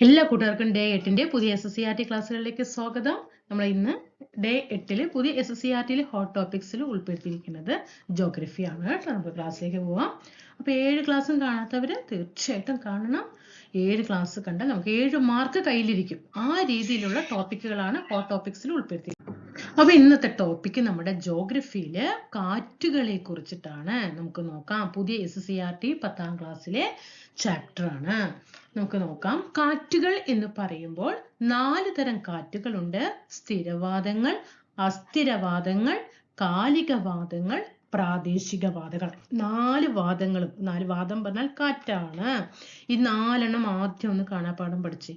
എല്ലാ കൂട്ടുകാർക്കും ഡേ എട്ടിന്റെ പുതിയ S S C R T ക്ലാസ്സുകളിലേക്ക് സ്വാഗതം. നമ്മൾ ഇന്ന് ഡേ എട്ടിൽ പുതിയ എസ് എസ് സി ആർ ടിയിൽ ഹോട്ട് ടോപ്പിക്സിൽ ഉൾപ്പെടുത്തിയിരിക്കുന്നത് ജോഗ്രഫി ആണ് കേട്ടോ. നമുക്ക് ക്ലാസ്സിലേക്ക് പോവാം. അപ്പൊ ഏഴ് ക്ലാസ്സും കാണാത്തവര് തീർച്ചയായിട്ടും കാണണം. ഏഴ് ക്ലാസ് കണ്ടാൽ നമുക്ക് ഏഴ് മാർക്ക് കയ്യിലിരിക്കും. ആ രീതിയിലുള്ള ടോപ്പിക്കുകളാണ് ഹോട്ട് ടോപ്പിക്സിൽ ഉൾപ്പെടുത്തിയിരിക്കുന്നത്. അപ്പൊ ഇന്നത്തെ ടോപ്പിക്ക് നമ്മുടെ ജോഗ്രഫിയിൽ കാറ്റുകളെ കുറിച്ചിട്ടാണ്. നമുക്ക് നോക്കാം. പുതിയ S S C R T പത്താം ക്ലാസ്സിലെ ചാപ്റ്റർ ആണ്. നമുക്ക് നോക്കാം. കാറ്റുകൾ എന്ന് പറയുമ്പോൾ നാല് തരം കാറ്റുകളുണ്ട്. സ്ഥിരവാദങ്ങൾ അസ്ഥിരവാദങ്ങൾ കാലികവാദങ്ങൾ പ്രാദേശിക വാദങ്ങൾ നാല് വാദങ്ങളും നാല് വാദം പറഞ്ഞാൽ കാറ്റാണ്. ഈ നാലെണ്ണം ആദ്യം ഒന്ന് കാണാപ്പാഠം പഠിച്ചേ.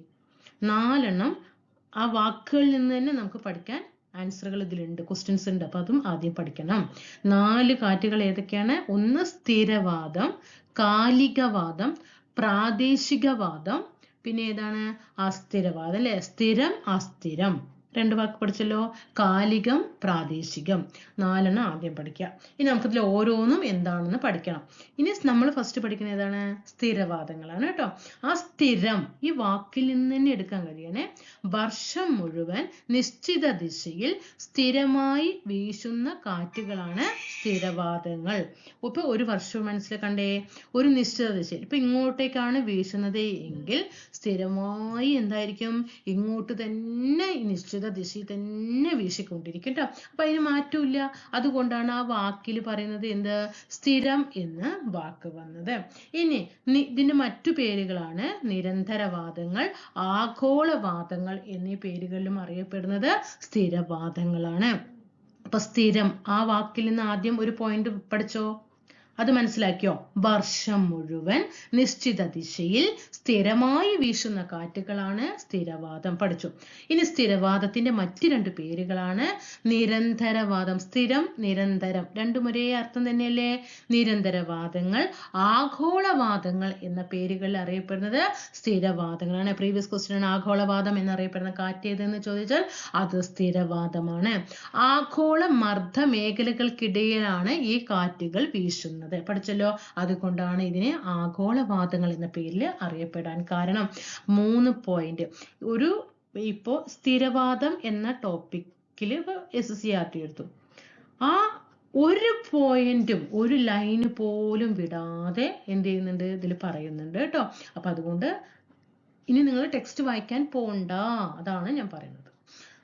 നാലെണ്ണം ആ വാക്കുകളിൽ നിന്ന് തന്നെ നമുക്ക് പഠിക്കാൻ ആൻസറുകൾ ഇതിലുണ്ട് ക്വസ്റ്റ്യൻസ് ഉണ്ട്. അപ്പൊ അതും ആദ്യം പഠിക്കണം. നാല് കാറ്റുകൾ ഏതൊക്കെയാണ്? ഒന്ന് സ്ഥിരവാദം കാലികവാദം പ്രാദേശികവാദം പിന്നെ ഏതാണ്? അസ്ഥിരവാദം അല്ലെ? സ്ഥിരം അസ്ഥിരം. രണ്ട് വാക്ക് പഠിച്ചല്ലോ. കാലികം പ്രാദേശികം. നാലെണ്ണം ആദ്യം പഠിക്കുക ഇനി നമുക്കിതിൽ ഓരോന്നും എന്താണെന്ന് പഠിക്കണം. ഇനി നമ്മൾ ഫസ്റ്റ് പഠിക്കുന്ന ഏതാണ്? സ്ഥിരവാദങ്ങളാണ് കേട്ടോ. ആ സ്ഥിരം ഈ വാക്കിൽ നിന്ന് തന്നെ എടുക്കാൻ കഴിയണേ. വർഷം മുഴുവൻ നിശ്ചിത ദിശയിൽ സ്ഥിരമായി വീശുന്ന കാറ്റുകളാണ് സ്ഥിരവാദങ്ങൾ. ഇപ്പൊ ഒരു വർഷം മനസ്സിൽ കണ്ടേ? ഒരു നിശ്ചിത ദിശയിൽ. ഇപ്പൊ ഇങ്ങോട്ടേക്കാണ് വീശുന്നത് എങ്കിൽ സ്ഥിരമായി എന്തായിരിക്കും? ഇങ്ങോട്ട് തന്നെ ഈ നിശ്ചിത ദിശയിൽ തന്നെ വീശിക്കൊണ്ടിരിക്കും കേട്ടോ അപ്പൊ അതിന് മാറ്റമില്ല. അതുകൊണ്ടാണ് ആ വാക്കിൽ പറയുന്നത് എന്ത്? സ്ഥിരം എന്ന് വാക്ക് വന്നത്. ഇനി ഇതിന്റെ മറ്റു പേരുകളാണ് നിരന്തരവാദങ്ങൾ ആഗോളവാദങ്ങൾ എന്നീ പേരുകളിലും അറിയപ്പെടുന്നത് സ്ഥിരവാദങ്ങളാണ്. അപ്പൊ സ്ഥിരം ആ വാക്കിൽ നിന്ന് ആദ്യം ഒരു പോയിന്റ് പഠിച്ചോ? അത് മനസ്സിലാക്കിയോ? വർഷം മുഴുവൻ നിശ്ചിത ദിശയിൽ സ്ഥിരമായി വീശുന്ന കാറ്റുകളാണ് സ്ഥിരവാദം. പഠിച്ചു. ഇനി സ്ഥിരവാദത്തിന്റെ മറ്റ് രണ്ട് പേരുകളാണ് നിരന്തരവാദം. സ്ഥിരം നിരന്തരം. രണ്ടും ഒരേ അർത്ഥം തന്നെയല്ലേ? നിരന്തരവാദങ്ങൾ ആഗോളവാദങ്ങൾ എന്ന പേരുകളിൽ അറിയപ്പെടുന്നത് സ്ഥിരവാദങ്ങളാണ്. പ്രീവിയസ് ക്വസ്റ്റ്യൻ ആണ് ആഗോളവാദം എന്നറിയപ്പെടുന്ന കാറ്റ് ഏതെന്ന് ചോദിച്ചാൽ അത് സ്ഥിരവാദമാണ്. ആഗോള മർദ്ദ മേഖലകൾക്കിടയിലാണ് ഈ കാറ്റുകൾ വീശുന്നത്. പറയുന്നത് പഠിച്ചല്ലോ? അതുകൊണ്ടാണ് ഇതിനെ ആഗോളവാദങ്ങൾ എന്ന പേരിൽ അറിയപ്പെടാൻ കാരണം. മൂന്ന് പോയിന്റ് ഒരു ഇപ്പോ സ്ഥിരവാദം എന്ന ടോപ്പിക്കിൽ എസ് സി ആർ ടി എടുത്തു. ആ ഒരു പോയിന്റും ഒരു ലൈന് പോലും വിടാതെ എന്ത് ചെയ്യുന്നുണ്ട്? ഇതിൽ പറയുന്നുണ്ട് കേട്ടോ. അപ്പൊ അതുകൊണ്ട് ഇനി നിങ്ങൾ ടെക്സ്റ്റ് വായിക്കാൻ പോണ്ട. അതാണ് ഞാൻ പറയുന്നത്.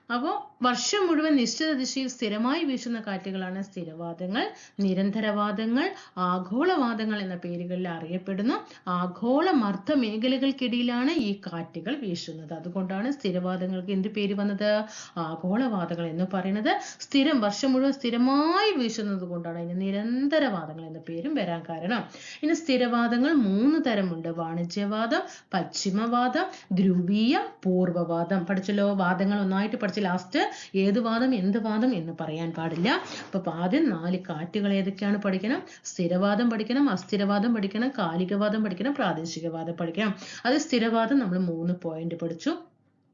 അപ്പോൾ വർഷം മുഴുവൻ നിശ്ചിത ദിശയിൽ സ്ഥിരമായി വീശുന്ന കാറ്റുകളാണ് സ്ഥിരവാദങ്ങൾ നിരന്തരവാദങ്ങൾ ആഗോളവാദങ്ങൾ എന്ന പേരുകളിൽ അറിയപ്പെടുന്നു ആഗോള മർദ്ദ മേഖലകൾക്കിടയിലാണ് ഈ കാറ്റുകൾ വീശുന്നത്. അതുകൊണ്ടാണ് സ്ഥിരവാദങ്ങൾക്ക് എന്ത് പേര് വന്നത്? ആഗോളവാദങ്ങൾ എന്ന് പറയുന്നത് സ്ഥിരം വർഷം മുഴുവൻ സ്ഥിരമായി വീശുന്നത് കൊണ്ടാണ്. അതിന് നിരന്തരവാദങ്ങൾ എന്ന പേരും വരാൻ കാരണം. ഇനി സ്ഥിരവാദങ്ങൾ മൂന്ന് തരമുണ്ട്. വാണിജ്യവാദം പശ്ചിമവാദം ധ്രുവീയ പൂർവവാദം പഠിച്ചല്ലോ? വാദങ്ങൾ ഒന്നായിട്ട് ലാസ്റ്റ് ഏത് വാദം എന്ത് വാദം എന്ന് പറയാൻ പാടില്ല. അപ്പൊ ആദ്യം നാല് കാറ്റുകൾ ഏതൊക്കെയാണ് പഠിക്കണം? സ്ഥിരവാദം പഠിക്കണം അസ്ഥിരവാദം പഠിക്കണം കാലികവാദം പഠിക്കണം പ്രാദേശികവാദം പഠിക്കണം. അത് സ്ഥിരവാദം നമ്മൾ മൂന്ന് പോയിന്റ് പഠിച്ചു.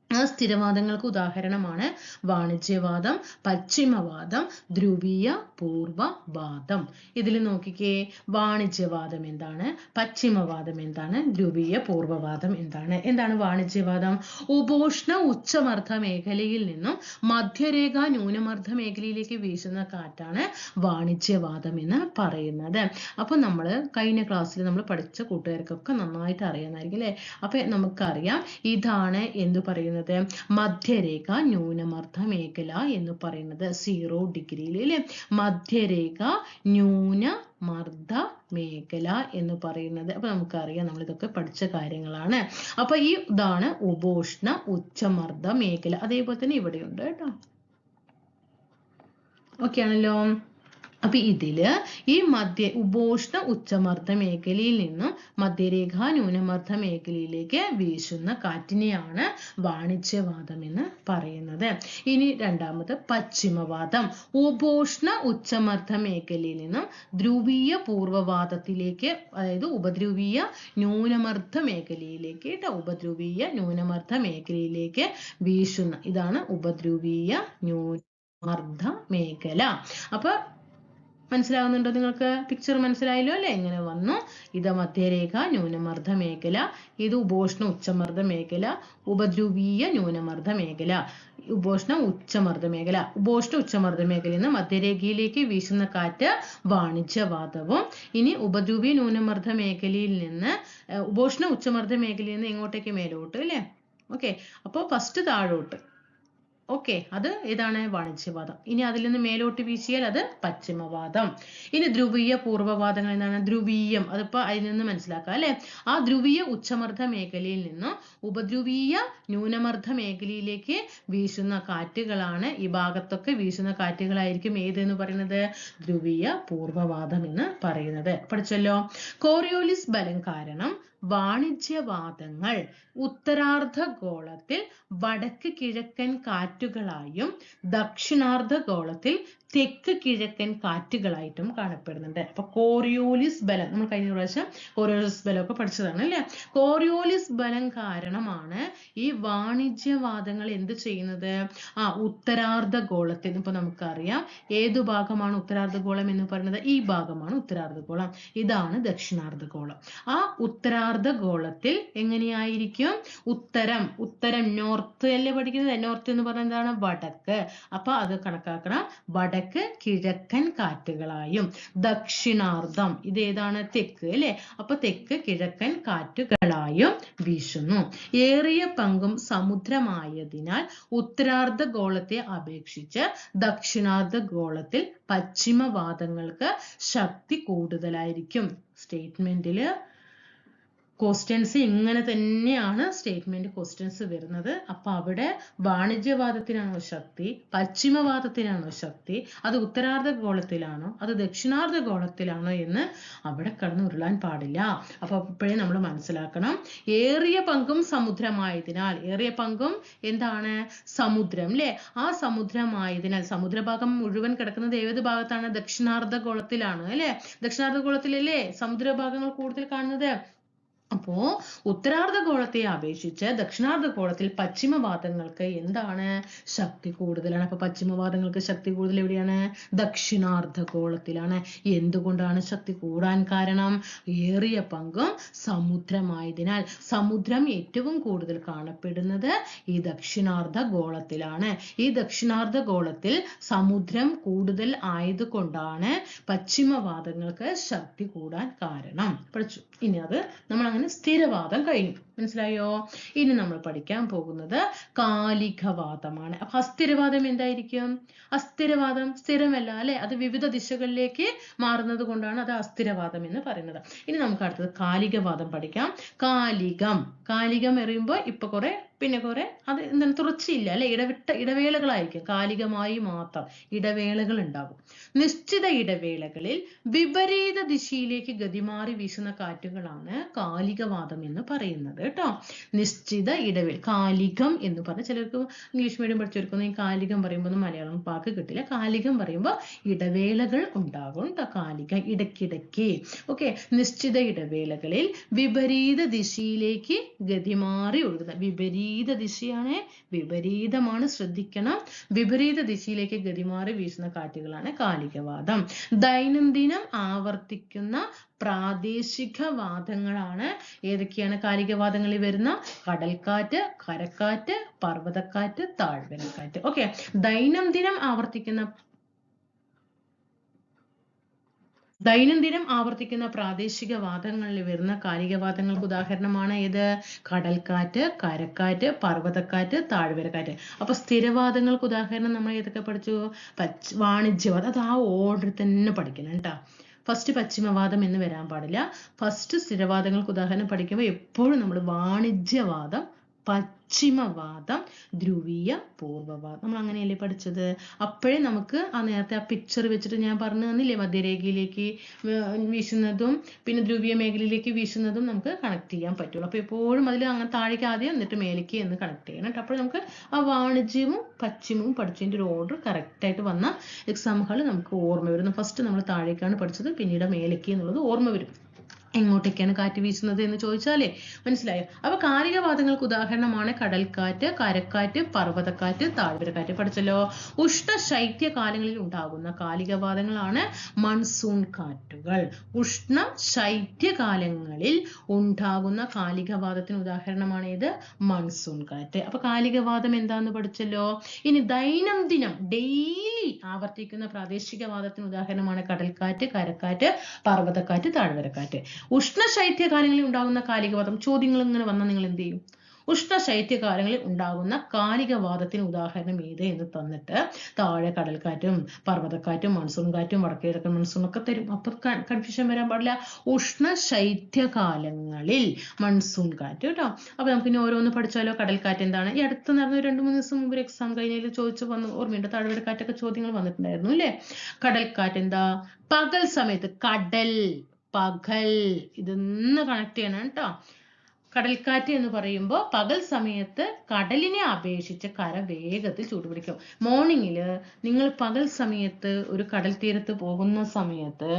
ആ സ്ഥിരവാദങ്ങൾക്ക് ഉദാഹരണമാണ് വാണിജ്യവാദം പശ്ചിമവാദം ധ്രുവീയ പൂർവവാദം ഇതിൽ നോക്കിക്കേ വാണിജ്യവാദം എന്താണ്? പശ്ചിമവാദം എന്താണ്? ധ്രുവീയ പൂർവവാദം എന്താണ്? എന്താണ് വാണിജ്യവാദം? ഉപോഷ്ണ ഉച്ചമർദ്ദ മേഖലയിൽ നിന്നും മധ്യരേഖ ന്യൂനമർദ്ദ മേഖലയിലേക്ക് വീശുന്ന കാറ്റാണ് വാണിജ്യവാദം എന്ന് പറയുന്നത്. അപ്പൊ നമ്മൾ കഴിഞ്ഞ ക്ലാസ്സിൽ നമ്മൾ പഠിച്ച കൂട്ടുകാർക്കൊക്കെ നന്നായിട്ട് അറിയാമായിരിക്കും അല്ലെ? അപ്പൊ നമുക്കറിയാം ഇതാണ് എന്ത് പറയുന്നത്? മധ്യരേഖ ന്യൂനമർദ്ദ മേഖല എന്ന് പറയുന്നത് സീറോ ഡിഗ്രിയിൽ അല്ലെ മധ്യരേഖ ന്യൂന മർദ്ദ മേഖല എന്ന് പറയുന്നത്. അപ്പൊ നമുക്കറിയാം നമ്മൾ ഇതൊക്കെ പഠിച്ച കാര്യങ്ങളാണ്. അപ്പൊ ഈ ഇതാണ് ഉപോഷ്ണ ഉച്ചമർദ്ദ മേഖല. അതേപോലെ തന്നെ ഇവിടെയുണ്ട് കേട്ടോ. ഓക്കെ ആണല്ലോ. അപ്പൊ ഇതിൽ ഈ മധ്യ ഉപോഷ്ണ ഉച്ചമർദ്ദ മേഖലയിൽ നിന്നും മധ്യരേഖ ന്യൂനമർദ്ദ മേഖലയിലേക്ക് വീശുന്ന കാറ്റിനെയാണ് വാണിജ്യവാദം എന്ന് പറയുന്നത്. ഇനി രണ്ടാമത് പശ്ചിമവാദം. ഉപോഷ്ണ ഉച്ചമർദ്ദ മേഖലയിൽ നിന്നും ധ്രുവീയ പൂർവവാദത്തിലേക്ക് അതായത് ഉപദ്രുവീയ ന്യൂനമർദ്ദ മേഖലയിലേക്ക് ഉപദ്രവീയ ന്യൂനമർദ്ദ മേഖലയിലേക്ക് വീശുന്ന ഇതാണ് ഉപധ്രുവീയ ന്യൂ മർദ്ദ മേഖല. അപ്പൊ മനസ്സിലാവുന്നുണ്ടോ നിങ്ങൾക്ക്? പിക്ചർ മനസ്സിലായല്ലോ അല്ലേ? എങ്ങനെ വന്നു. ഇത് മധ്യരേഖ ന്യൂനമർദ്ദ മേഖല. ഇത് ഉപോഷ്ണ ഉച്ചമർദ്ദ മേഖല. ഉപദ്രുവീയ ന്യൂനമർദ്ദ മേഖല. ഉപോഷ്ണ ഉച്ചമർദ്ദ മേഖല. ഉപോഷ്ണ ഉച്ചമർദ്ദ മേഖലയിൽ നിന്ന് മധ്യരേഖയിലേക്ക് വീശുന്ന കാറ്റ് വാണിജ്യവാദവും ഇനി ഉപദ്രുവീയ ന്യൂനമർദ്ദ മേഖലയിൽ നിന്ന് ഉപോഷ്ണ ഉച്ചമർദ്ദ മേഖലയിൽ നിന്ന് എങ്ങോട്ടേക്ക് മേലോട്ട് അല്ലേ? ഓക്കെ അപ്പോൾ ഫസ്റ്റ് താഴോട്ട്. ഓക്കെ അത് ഏതാണ് വാണിജ്യവാദം. ഇനി അതിൽ നിന്ന് മേലോട്ട് വീശിയാൽ അത് പശ്ചിമവാദം. ഇനി ധ്രുവീയ പൂർവവാദങ്ങൾ എന്താണ്? ധ്രുവീയം. അതിപ്പോ അതിൽ നിന്ന് മനസ്സിലാക്കാം അല്ലെ? ആ ധ്രുവീയ ഉച്ചമർദ്ദ മേഖലയിൽ നിന്ന് ഉപധ്രുവീയ ന്യൂനമർദ്ദ മേഖലയിലേക്ക് വീശുന്ന കാറ്റുകളാണ് ഈ ഭാഗത്തൊക്കെ വീശുന്ന കാറ്റുകളായിരിക്കും ഏതെന്ന് പറയുന്നത്? ധ്രുവീയ പൂർവവാദം എന്ന് പറയുന്നത്. പഠിച്ചല്ലോ? കോറിയോലിസ് ബലം കാരണം വാണിജ്യവാദങ്ങൾ ഉത്തരാർദ്ധഗോളത്തിൽ വടക്ക് കിഴക്കൻ കാറ്റുകളായും ദക്ഷിണാർദ്ധഗോളത്തിൽ തെക്ക് കിഴക്കൻ കാറ്റുകളായിട്ടും കാണപ്പെടുന്നുണ്ട്. അപ്പൊ കോറിയോലിസ് ബലം നമ്മൾ കഴിഞ്ഞ പ്രാവശ്യം കോറിയോലിസ് ബലം ഒക്കെ പഠിച്ചതാണ് അല്ലെ? കോറിയോലിസ് ബലം കാരണമാണ് ഈ വാണിജ്യവാദങ്ങൾ എന്ത് ചെയ്യുന്നത്? ആ ഉത്തരാർദ്ധ ഉത്തരാർദ്ധഗോളത്തിൽ ഇപ്പൊ നമുക്കറിയാം ഏതു ഭാഗമാണ് ഉത്തരാർദ്ധഗോളം എന്ന് പറയുന്നത്? ഈ ഭാഗമാണ് ഉത്തരാർദ്ധഗോളം ഇതാണ് ദക്ഷിണാർദ്ധഗോളം ആ ഉത്തരാർദ്ധഗോളത്തിൽ എങ്ങനെയായിരിക്കും? ഉത്തരം ഉത്തരം നോർത്ത് അല്ലേ പഠിക്കുന്നത്? നോർത്ത് എന്ന് പറഞ്ഞാൽ എന്താണ്? വടക്ക്. അപ്പൊ അത് കണക്കാക്കണം. വടക്ക് കിഴക്കൻ കാറ്റുകളായും. ദക്ഷിണാർദ്ധം ഇത് ഏതാണ് തെക്ക് അല്ലെ? അപ്പൊ തെക്ക് കിഴക്കൻ കാറ്റുകളായും വീശുന്നു. ഏറിയ പങ്കും സമുദ്രമായതിനാൽ ഉത്തരാർദ്ധ ഗോളത്തെ അപേക്ഷിച്ച് ദക്ഷിണാർദ്ധ ഗോളത്തിൽ പശ്ചിമവാദങ്ങൾക്ക് ശക്തി കൂടുതലായിരിക്കും. സ്റ്റേറ്റ്മെന്റിൽ ക്വസ്റ്റ്യൻസ് ഇങ്ങനെ തന്നെയാണ് സ്റ്റേറ്റ്മെന്റ് ക്വസ്റ്റ്യൻസ് വരുന്നത്. അപ്പൊ അവിടെ വാണിജ്യവാദത്തിനാണോ ശക്തി പശ്ചിമവാദത്തിനാണോ ശക്തി അത് ഉത്തരാർദ്ധ ഗോളത്തിലാണോ അത് ദക്ഷിണാർദ്ധ ഗോളത്തിലാണോ എന്ന് അവിടെ കടന്നു ഉരുളാൻ പാടില്ല. അപ്പൊ അപ്പോഴേ നമ്മൾ മനസ്സിലാക്കണം. ഏറിയ പങ്കും സമുദ്രമായതിനാൽ ഏറിയ പങ്കും എന്താണ്? സമുദ്രം ല്ലേ? ആ സമുദ്രമായതിനാൽ സമുദ്രഭാഗം മുഴുവൻ കിടക്കുന്നത് ഏത് ഭാഗത്താണ്? ദക്ഷിണാർദ്ധ ഗോളത്തിലാണ് അല്ലെ ദക്ഷിണാർദ്ധ ഗോളത്തിലല്ലേ സമുദ്രഭാഗങ്ങൾ കൂടുതൽ കാണുന്നത്? അപ്പോ ഉത്തരാർദ്ധഗോളത്തെ അപേക്ഷിച്ച് ദക്ഷിണാർദ്ധഗോളത്തിൽ പശ്ചിമവാദങ്ങൾക്ക് എന്താണ് ശക്തി കൂടുതലാണ്? അപ്പൊ പശ്ചിമവാദങ്ങൾക്ക് ശക്തി കൂടുതൽ എവിടെയാണ്? ദക്ഷിണാർദ്ധഗോളത്തിലാണ്. എന്തുകൊണ്ടാണ് ശക്തി കൂടാൻ കാരണം? ഏറിയ പങ്കും സമുദ്രമായതിനാൽ സമുദ്രം ഏറ്റവും കൂടുതൽ കാണപ്പെടുന്നത് ഈ ദക്ഷിണാർദ്ധഗോളത്തിലാണ്. ഈ ദക്ഷിണാർദ്ധഗോളത്തിൽ സമുദ്രം കൂടുതൽ ആയതുകൊണ്ടാണ് പശ്ചിമവാദങ്ങൾക്ക് ശക്തി കൂടാൻ കാരണം. പഠിച്ചു. ഇനി അത് നമ്മൾ സ്ഥിരവാദം കഴിഞ്ഞു. മനസ്സിലായോ? ഇനി നമ്മൾ പഠിക്കാൻ പോകുന്നത് കാലികവാദമാണ്. അപ്പൊ അസ്ഥിരവാദം എന്തായിരിക്കും? അസ്ഥിരവാദം സ്ഥിരമല്ല അല്ലെ? അത് വിവിധ ദിശകളിലേക്ക് മാറുന്നത് കൊണ്ടാണ് അത് അസ്ഥിരവാദം എന്ന് പറയുന്നത്. ഇനി നമുക്ക് അടുത്തത് കാലികവാദം പഠിക്കാം. കാലികം. കാലികം എറിയുമ്പോൾ ഇപ്പൊ കുറെ പിന്നെ കുറെ അത് എന്താണ് തുടർച്ചയില്ല അല്ലെ? ഇടവിട്ട ഇടവേളകളായിരിക്കും. കാലികമായി മാത്രം ഇടവേളകൾ ഉണ്ടാകും നിശ്ചിത ഇടവേളകളിൽ വിപരീത ദിശയിലേക്ക് ഗതിമാറി വീശുന്ന കാറ്റുകളാണ് കാലികവാദം എന്ന് പറയുന്നത്. കേട്ടോ. നിശ്ചിത ഇടവേള. കാലികം എന്ന് പറഞ്ഞ ചിലർക്ക് ഇംഗ്ലീഷ് മീഡിയം പഠിച്ചവർക്കൊന്നും ഈ കാലികം പറയുമ്പോൾ ഒന്നും മലയാളം പാക്ക് കിട്ടില്ല. കാലികം പറയുമ്പോൾ ഇടവേളകൾ ഉണ്ടാകും കേട്ടോ കാലിക ഇടയ്ക്കിടയ്ക്ക്. ഓക്കെ നിശ്ചിത ഇടവേളകളിൽ വിപരീത ദിശയിലേക്ക് ഗതിമാറി ഒഴുകുന്ന വിപരീത ദിശയാണ് വിപരീതമാണ്. ശ്രദ്ധിക്കണം. വിപരീത ദിശയിലേക്ക് ഗതിമാറി വീശുന്ന കാറ്റുകളാണ് കാലികവാദം. ദൈനംദിനം ആവർത്തിക്കുന്ന പ്രാദേശിക വാദങ്ങളാണ് ഏതൊക്കെയാണ് കാലികവാദങ്ങളിൽ വരുന്ന? കടൽക്കാറ്റ് കരക്കാറ്റ് പർവതക്കാറ്റ് താഴ്വരക്കാറ്റ്. ഓക്കെ ദൈനംദിനം ആവർത്തിക്കുന്ന ദൈനംദിനം ആവർത്തിക്കുന്ന പ്രാദേശിക വാദങ്ങളിൽ വരുന്ന കാലികവാദങ്ങൾക്ക് ഉദാഹരണമാണ് ഏത്? കടൽക്കാറ്റ് കരക്കാറ്റ് പർവതക്കാറ്റ് താഴ്വരക്കാറ്റ്. അപ്പൊ സ്ഥിരവാദങ്ങൾക്ക് ഉദാഹരണം നമ്മൾ ഏതൊക്കെ പഠിച്ചു? പച്ച് വാണിജ്യവാദം അത് ആ ഓർഡർ തന്നെ പഠിക്കണം കേട്ടോ. ഫസ്റ്റ് പശ്ചിമവാദം എന്ന് വരാൻ പാടില്ല. ഫസ്റ്റ് സ്ഥിരവാദങ്ങൾക്ക് ഉദാഹരണം പഠിക്കുമ്പോൾ എപ്പോഴും നമ്മൾ വാണിജ്യവാദം പശ്ചിമവാദം ധ്രുവീയ പൂർവവാദം. നമ്മൾ അങ്ങനെയല്ലേ പഠിച്ചത്? അപ്പോഴേ നമുക്ക് ആ നേരത്തെ ആ പിക്ചർ വെച്ചിട്ട് ഞാൻ പറഞ്ഞു തന്നില്ലേ മധ്യരേഖയിലേക്ക് വീശുന്നതും പിന്നെ ധ്രുവീയ മേഖലയിലേക്ക് വീശുന്നതും നമുക്ക് കണക്ട് ചെയ്യാൻ പറ്റുള്ളൂ. അപ്പോൾ എപ്പോഴും അതിൽ അങ്ങനെ താഴേക്ക് ആദ്യം എന്നിട്ട് മേലേക്ക് എന്ന് കണക്ട് ചെയ്യണം കേട്ടോ. അപ്പോൾ നമുക്ക് ആ വാണിജ്യവും പശ്ചിമവും പഠിച്ചതിന്റെ ഒരു ഓർഡർ കറക്റ്റായിട്ട് വന്ന എക്സാമുകൾ നമുക്ക് ഓർമ്മ വരുന്നു. ഫസ്റ്റ് നമ്മൾ താഴേക്കാണ് പഠിച്ചത് പിന്നീട് മേലേക്ക് എന്നുള്ളത് ഓർമ്മ വരും. എങ്ങോട്ടേക്കാണ് കാറ്റ് വീശുന്നത് എന്ന് ചോദിച്ചാലേ മനസ്സിലായോ? അപ്പൊ കാലികവാദങ്ങൾക്ക് ഉദാഹരണമാണ് കടൽക്കാറ്റ് കരക്കാറ്റ് പർവതക്കാറ്റ് താഴ്വരക്കാറ്റ്. പഠിച്ചല്ലോ? ഉഷ്ണ ശൈത്യ കാലങ്ങളിൽ ഉണ്ടാകുന്ന കാലികവാദങ്ങളാണ് മൺസൂൺ കാറ്റുകൾ. ഉഷ്ണ ശൈത്യ കാലങ്ങളിൽ ഉണ്ടാകുന്ന കാലികവാദത്തിന് ഉദാഹരണമാണ് ഇത് മൺസൂൺ കാറ്റ്. അപ്പൊ കാലികവാദം എന്താന്ന് പഠിച്ചല്ലോ? ഇനി ദൈനംദിനം ഡെയിലി ആവർത്തിക്കുന്ന പ്രാദേശികവാദത്തിന് ഉദാഹരണമാണ് കടൽക്കാറ്റ് കരക്കാറ്റ് പർവതക്കാറ്റ് താഴ്വരക്കാറ്റ്. ഉഷ്ണ ശൈത്യകാലങ്ങളിൽ ഉണ്ടാകുന്ന കാലികവാദം ചോദ്യങ്ങൾ ഇങ്ങനെ വന്നാൽ നിങ്ങൾ എന്ത് ചെയ്യും? ഉഷ്ണ ശൈത്യകാലങ്ങളിൽ ഉണ്ടാകുന്ന കാലികവാദത്തിന് ഉദാഹരണം ഏത് എന്ന് തന്നിട്ട് താഴെ കടൽക്കാറ്റും പർവതക്കാറ്റും മൺസൂൺ കാറ്റും വടക്കേ കിഴക്കൻ മൺസൂൺ ഒക്കെ തരും. അപ്പൊ കൺഫ്യൂഷൻ വരാൻ പാടില്ല. ഉഷ്ണ ശൈത്യകാലങ്ങളിൽ മൺസൂൺ കാറ്റ് കേട്ടോ. അപ്പൊ നമുക്ക് ഇനി ഓരോന്ന് പഠിച്ചാലോ? കടൽക്കാറ്റ് എന്താണ്? ഈ അടുത്ത് നടന്ന രണ്ട് മൂന്ന് ദിവസം മുമ്പ് ഒരു എക്സാം കഴിഞ്ഞതിൽ ചോദിച്ചു വന്ന് ഓർമ്മയുണ്ട്. താഴ്വരക്കാറ്റൊക്കെ ചോദ്യങ്ങൾ വന്നിട്ടുണ്ടായിരുന്നു അല്ലേ? കടൽക്കാറ്റ് എന്താ? പകൽ സമയത്ത് കടൽ പകൽ. ഇതൊന്ന് കണക്ട് ചെയ്യണം കേട്ടോ. കടൽക്കാറ്റ് എന്ന് പറയുമ്പോൾ പകൽ സമയത്ത് കടലിനെ അപേക്ഷിച്ച് കര വേഗത്തിൽ ചൂടുപിടിക്കും. മോർണിംഗിൽ നിങ്ങൾ പകൽ സമയത്ത് ഒരു കടൽ തീരത്ത് പോകുന്ന സമയത്ത്